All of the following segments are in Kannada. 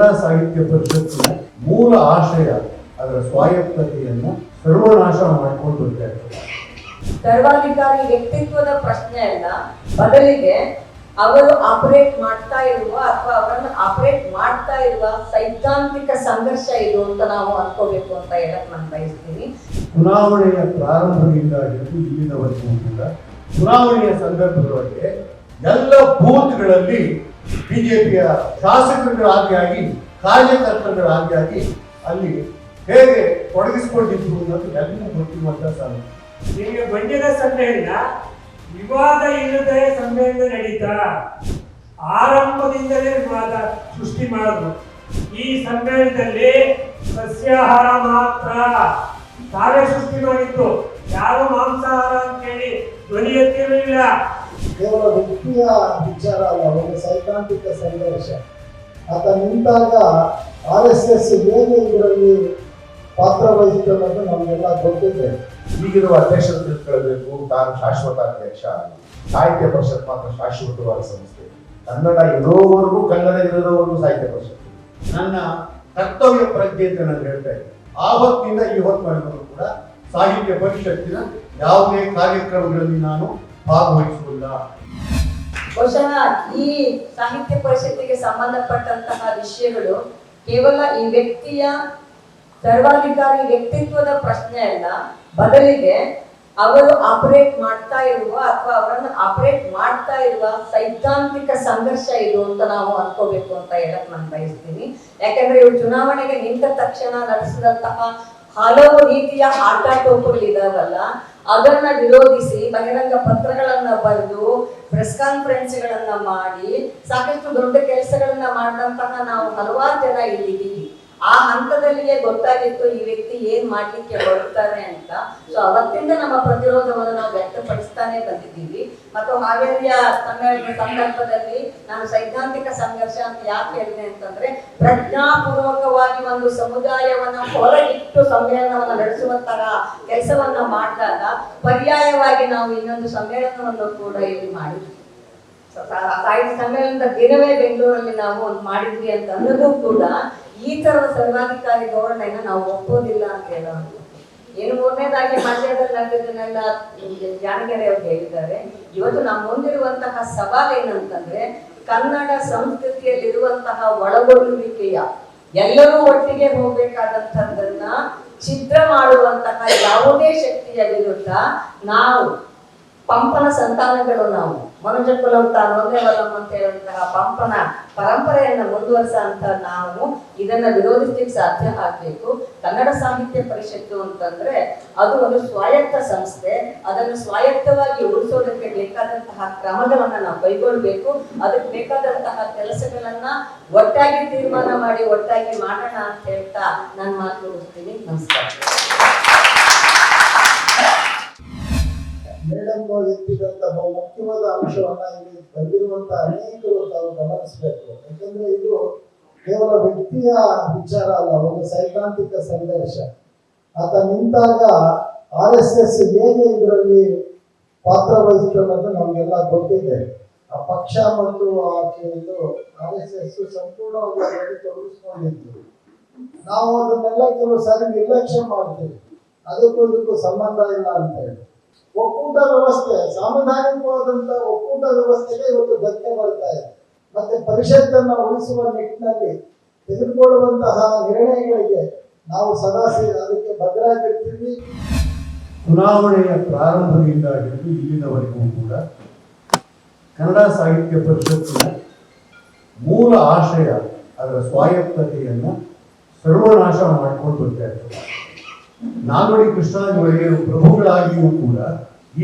ಕನ್ನಡ ಸಾಹಿತ್ಯ ಪರಿಷತ್ತಿನ ಮೂಲ ಆಶಯ ಅದರ ಸ್ವಾಯತ್ತತೆಯನ್ನು ಸರ್ವನಾಶ ಮಾಡಿಕೊಂಡು ಬರ್ತಾ ಸರ್ವಾಧಿಕಾರಿ ವ್ಯಕ್ತಿತ್ವದ ಪ್ರಶ್ನೆ ಅಲ್ಲ ಬದಲಿಗೆ ಅವರು ಆಪರೇಟ್ ಮಾಡ್ತಾ ಇರುವ ಅಥವಾ ಅವರನ್ನು ಆಪರೇಟ್ ಮಾಡ್ತಾ ಇರುವ ಸೈದ್ಧಾಂತಿಕ ಸಂಘರ್ಷ ಇದು ಅಂತ ನಾವು ಅನ್ಕೋಬೇಕು ಅಂತ ಹೇಳಕ್ ನಾನು ಬಯಸ್ತೀನಿ. ಚುನಾವಣೆಯ ಪ್ರಾರಂಭದಿಂದ ಹಿಡಿದು ಇಲ್ಲಿನವರೆಗೂ ಚುನಾವಣೆಯ ಸಂದರ್ಭದೊಳಗೆ ಎಲ್ಲ ಬೂತ್ಗಳಲ್ಲಿ ಬಿಜೆಪಿಯ ಶಾಸಕರುಗಳಾಗಿಯಾಗಿ ಕಾರ್ಯಕರ್ತರುಗಳಾಗಿಯಾಗಿ ಅಲ್ಲಿ ಹೇಗೆ ತೊಡಗಿಸಿಕೊಂಡಿದ್ರು ಅನ್ನೋದು ಎಲ್ಲರಿಗೂ ಗೊತ್ತಿರುವಂತ ಸಾಧನೆ. ನಿಮಗೆ ಬಂದಿದ ಸಮ್ಮೇಳನ ವಿವಾದ ಇಲ್ಲದೆ ಸಮ್ಮೇಳನ ನಡೀತಾ, ಆರಂಭದಿಂದಲೇ ವಿವಾದ ಸೃಷ್ಟಿ ಮಾಡಿದ್ರು. ಈ ಸಮ್ಮೇಳನದಲ್ಲಿ ಸಸ್ಯಾಹಾರ ಮಾತ್ರ ಕಾರ್ಯ ಸೃಷ್ಟಿ ಮಾಡಿತ್ತು. ಯಾರು ಮಾಂಸಾಹಾರ ಅಂತೇಳಿ ಧ್ವನಿ ಎತ್ತಿರಲಿಲ್ಲ. ಕೇವಲ ವ್ಯಕ್ತಿಯ ವಿಚಾರ ಅಲ್ಲ, ಒಂದು ಸೈದ್ಧಾಂತಿಕ ಸಂಘರ್ಷ ಆತ ನಿಂತಾಗ ಆರ್ ಎಸ್ ಎಸ್ ಹೇಗೆ ಇದರಲ್ಲಿ ಪಾತ್ರ ವಹಿಸಿತು ಅನ್ನೋದು ನಮಗೆಲ್ಲ ಗೊತ್ತಿದೆ. ಈಗಿರುವ ಅಧ್ಯಕ್ಷರು ತಿಳ್ಕೊಳ್ಬೇಕು ತಾನು ಶಾಶ್ವತ ಅಧ್ಯಕ್ಷ ಸಾಹಿತ್ಯ ಪರಿಷತ್ ಮಾತ್ರ ಶಾಶ್ವತವಾದ ಸಂಸ್ಥೆ. ಕನ್ನಡ ಇರೋವರೆಗೂ ಕನ್ನಡ ಇರೋವರೆಗೂ ಸಾಹಿತ್ಯ ಪರಿಷತ್ ನನ್ನ ಕರ್ತವ್ಯ ಪ್ರಜ್ಞೆ ಅಂತ ನಾನು ಹೇಳ್ತಾ ಇದ್ದೆ ಆ ಹೊತ್ತಿನಿಂದ ಈ ಹೊತ್ತಿನವರೆಗೂ ಕೂಡ ಸಾಹಿತ್ಯ ಪರಿಷತ್ತಿನ ಯಾವುದೇ ಕಾರ್ಯಕ್ರಮಗಳಲ್ಲಿ ನಾನು ಭಾಗವಹಿಸುವುದಿಲ್ಲ ಬಹುಶಃ ಈ ಸಾಹಿತ್ಯ ಪರಿಷತ್ತಿಗೆ ಸಂಬಂಧಪಟ್ಟಂತಹ ವಿಷಯಗಳು ಕೇವಲ ಈ ವ್ಯಕ್ತಿಯ ಸರ್ವಾಧಿಕಾರಿ ವ್ಯಕ್ತಿತ್ವದ ಪ್ರಶ್ನೆ ಅಲ್ಲ. ಬದಲಿಗೆ ಅವರು ಆಪರೇಟ್ ಮಾಡ್ತಾ ಇರುವ ಅಥವಾ ಅವರನ್ನು ಆಪರೇಟ್ ಮಾಡ್ತಾ ಇರುವ ಸೈದ್ಧಾಂತಿಕ ಸಂಘರ್ಷ ಇದು ಅಂತ ನಾವು ಅನ್ಕೋಬೇಕು ಅಂತ ಹೇಳಕ್ ನಾನು ಬಯಸ್ತೀನಿ. ಯಾಕಂದ್ರೆ ಇವರು ಚುನಾವಣೆಗೆ ನಿಂತ ತಕ್ಷಣ ನಡೆಸಿದಂತಹ ಹಲವು ರೀತಿಯ ಆಟಾಟೋಪಗಳಿದಾವಲ್ಲ ಅದನ್ನ ವಿರೋಧಿಸಿ ಬಹಿರಂಗ ಪತ್ರಗಳನ್ನ ಬರೆದು ಪ್ರೆಸ್ ಕಾನ್ಫರೆನ್ಸ್ಗಳನ್ನ ಮಾಡಿ ಸಾಕಷ್ಟು ದೊಡ್ಡ ಕೆಲಸಗಳನ್ನ ಮಾಡಿದಂತಹ ನಾವು ಹಲವಾರು ಜನ ಇಲ್ಲಿದ್ದೀವಿ. ಆ ಹಂತದಲ್ಲಿಯೇ ಗೊತ್ತಾಗಿತ್ತು ಈ ವ್ಯಕ್ತಿ ಏನ್ ಮಾಡ್ಲಿಕ್ಕೆ ಬರುತ್ತಾರೆ ಅಂತ ಸೊ ಅವತ್ತಿಂದ ನಮ್ಮ ಪ್ರತಿರೋಧವನ್ನು ನಾವು ವ್ಯಕ್ತಪಡಿಸ್ತಾನೆ ಬಂದಿದ್ದೀವಿ ಮತ್ತು ಹಾವೇರಿಯ ಸಂದರ್ಭದಲ್ಲಿ ನಾನು ಸೈದ್ಧಾಂತಿಕ ಸಂಘರ್ಷ ಅಂತ ಯಾಕೆ ಹೇಳಿದೆ ಅಂತಂದ್ರೆ ಪ್ರಜ್ಞಾಪೂರ್ವಕವಾಗಿ ಒಂದು ಸಮುದಾಯವನ್ನ ಹೊರಗಿಟ್ಟು ಸಮ್ಮೇಳನವನ್ನ ನಡೆಸುವಂತಹ ಕೆಲಸವನ್ನ ಮಾಡಿದಾಗ ಪರ್ಯಾಯವಾಗಿ ನಾವು ಇನ್ನೊಂದು ಸಮ್ಮೇಳನವನ್ನು ಕೂಡ ಇಲ್ಲಿ ಮಾಡಿದ್ವಿ ಸಾಹಿತ್ಯ ಸಮ್ಮೇಳನದ ದಿನವೇ ಬೆಂಗಳೂರಲ್ಲಿ ನಾವು ಒಂದು ಮಾಡಿದ್ವಿ ಅಂತ ಅನ್ನೋದು ಕೂಡ ಈ ತರದ ಸರ್ವಾಧಿಕಾರಿ ಧೋರಣೆನ ನಾವು ಒಪ್ಪೋದಿಲ್ಲ ಅಂತ ಹೇಳೋದು ಏನು ಮೂರನೇದಾಗಿ ಮಂಡ್ಯದಲ್ಲಿ ನಡೆದನ್ನೆಲ್ಲ ಜಾಣಗೆರೆ ಅವರು ಹೇಳಿದ್ದಾರೆ. ಇವತ್ತು ನಮ್ಮ ಮುಂದಿರುವಂತಹ ಸವಾಲು ಏನಂತಂದ್ರೆ, ಕನ್ನಡ ಸಂಸ್ಕೃತಿಯಲ್ಲಿರುವಂತಹ ಒಳಗೊಳ್ಳುವಿಕೆಯ, ಎಲ್ಲರೂ ಒಟ್ಟಿಗೆ ಹೋಗ್ಬೇಕಾದಂಥದ್ದನ್ನ ಚಿತ್ರ ಮಾಡುವಂತಹ ಯಾವುದೇ ಶಕ್ತಿಯ ವಿರುದ್ಧ ನಾವು ಪಂಪನ ಸಂತಾನಗಳು ನಾವು. ಮನುಜ ಕುಲಂ ತಾನು ಒಂದೇ ವಲಂ ಅಂತ ಹೇಳುವಂತಹ ಪಂಪನ ಪರಂಪರೆಯನ್ನ ಮುಂದುವರಿಸ ಅಂತ ನಾವು ಇದನ್ನ ವಿರೋಧಿಸ್ಲಿಕ್ಕೆ ಸಾಧ್ಯ ಆಗ್ಬೇಕು. ಕನ್ನಡ ಸಾಹಿತ್ಯ ಪರಿಷತ್ತು ಅಂತಂದ್ರೆ ಅದು ಒಂದು ಸ್ವಾಯತ್ತ ಸಂಸ್ಥೆ. ಅದನ್ನು ಸ್ವಾಯತ್ತವಾಗಿ ಉಳಿಸೋದಕ್ಕೆ ಬೇಕಾದಂತಹ ಕ್ರಮಗಳನ್ನ ನಾವು ಕೈಗೊಳ್ಬೇಕು. ಅದಕ್ಕೆ ಬೇಕಾದಂತಹ ಕೆಲಸಗಳನ್ನ ಒಟ್ಟಾಗಿ ತೀರ್ಮಾನ ಮಾಡಿ, ಒಟ್ಟಾಗಿ ಮಾಡೋಣ ಅಂತ ಹೇಳ್ತಾ ನಾನು ಮಾತು ಮುಗಿಸ್ತೀನಿ. ನಮಸ್ಕಾರ. ಎತ್ತಿದಂತ ಬಹು ಮುಖ್ಯವಾದ ಅಂಶವನ್ನ ಇಲ್ಲಿ ಬಂದಿರುವಂತ ಅನೇಕರು ತಾವು ಗಮನಿಸಬೇಕು. ಯಾಕಂದ್ರೆ ಇದು ಕೇವಲ ವ್ಯಕ್ತಿಯ ವಿಚಾರ ಅಲ್ಲ, ಒಂದು ಸೈದ್ಧಾಂತಿಕ ಸಂಘರ್ಷ ಆತ ನಿಂತಾಗ ಆರ್ ಎಸ್ ಎಸ್ ಹೇಗೆ ಇದರಲ್ಲಿ ಪಾತ್ರ ವಹಿಸಿತು ಅನ್ನೋದು ನಮಗೆಲ್ಲ ಗೊತ್ತಿದೆ. ಆ ಪಕ್ಷ ಮತ್ತು ಇದು ಆರ್ ಎಸ್ ಎಸ್ ಸಂಪೂರ್ಣವಾಗಿ ಅದರಲ್ಲಿ ತೊಡಗಿಸ್ಕೊಂಡಿದ್ದು. ನಾವು ಅದನ್ನೆಲ್ಲ ಕೆಲವು ಸಾರಿ ನಿರ್ಲಕ್ಷ್ಯ ಮಾಡ್ತೀವಿ. ಅದಕ್ಕೂ ಇದಕ್ಕೂ ಸಂಬಂಧ ಇಲ್ಲ ಅಂತ ಹೇಳಿ. ಒಕ್ಕೂಟ ವ್ಯವಸ್ಥೆ, ಸಾಂವಿಧಾನಿಕವಾದಂತ ಒಕ್ಕೂಟ ವ್ಯವಸ್ಥೆಗೆ ಇವತ್ತು ಧಕ್ಕೆ ಬರ್ತಾ ಇದೆ. ಮತ್ತೆ ಪರಿಷತ್ತನ್ನ ಉಳಿಸುವ ನಿಟ್ಟಿನಲ್ಲಿ ತೆಗೆದುಕೊಳ್ಳುವಂತಹ ನಿರ್ಣಯಗಳಿಗೆ ನಾವು ಸದಾ ಅದಕ್ಕೆ ಭದ್ರಾಗಿರ್ತೀವಿ. ಚುನಾವಣೆಯ ಪ್ರಾರಂಭದಿಂದ ಹಿಡಿದು ಇಲ್ಲಿನವರೆಗೂ ಕೂಡ ಕನ್ನಡ ಸಾಹಿತ್ಯ ಪರಿಷತ್ತಿನ ಮೂಲ ಆಶಯ, ಅದರ ಸ್ವಾಯತ್ತತೆಯನ್ನು ಸರ್ವನಾಶ ಮಾಡಿಕೊಂಡು ಬರ್ತಾ ಇರ್ತದೆ. ನಾಲ್ವಡಿ ಒಡೆಯರು ಪ್ರಭುಗಳಾಗಿಯೂ ಕೂಡ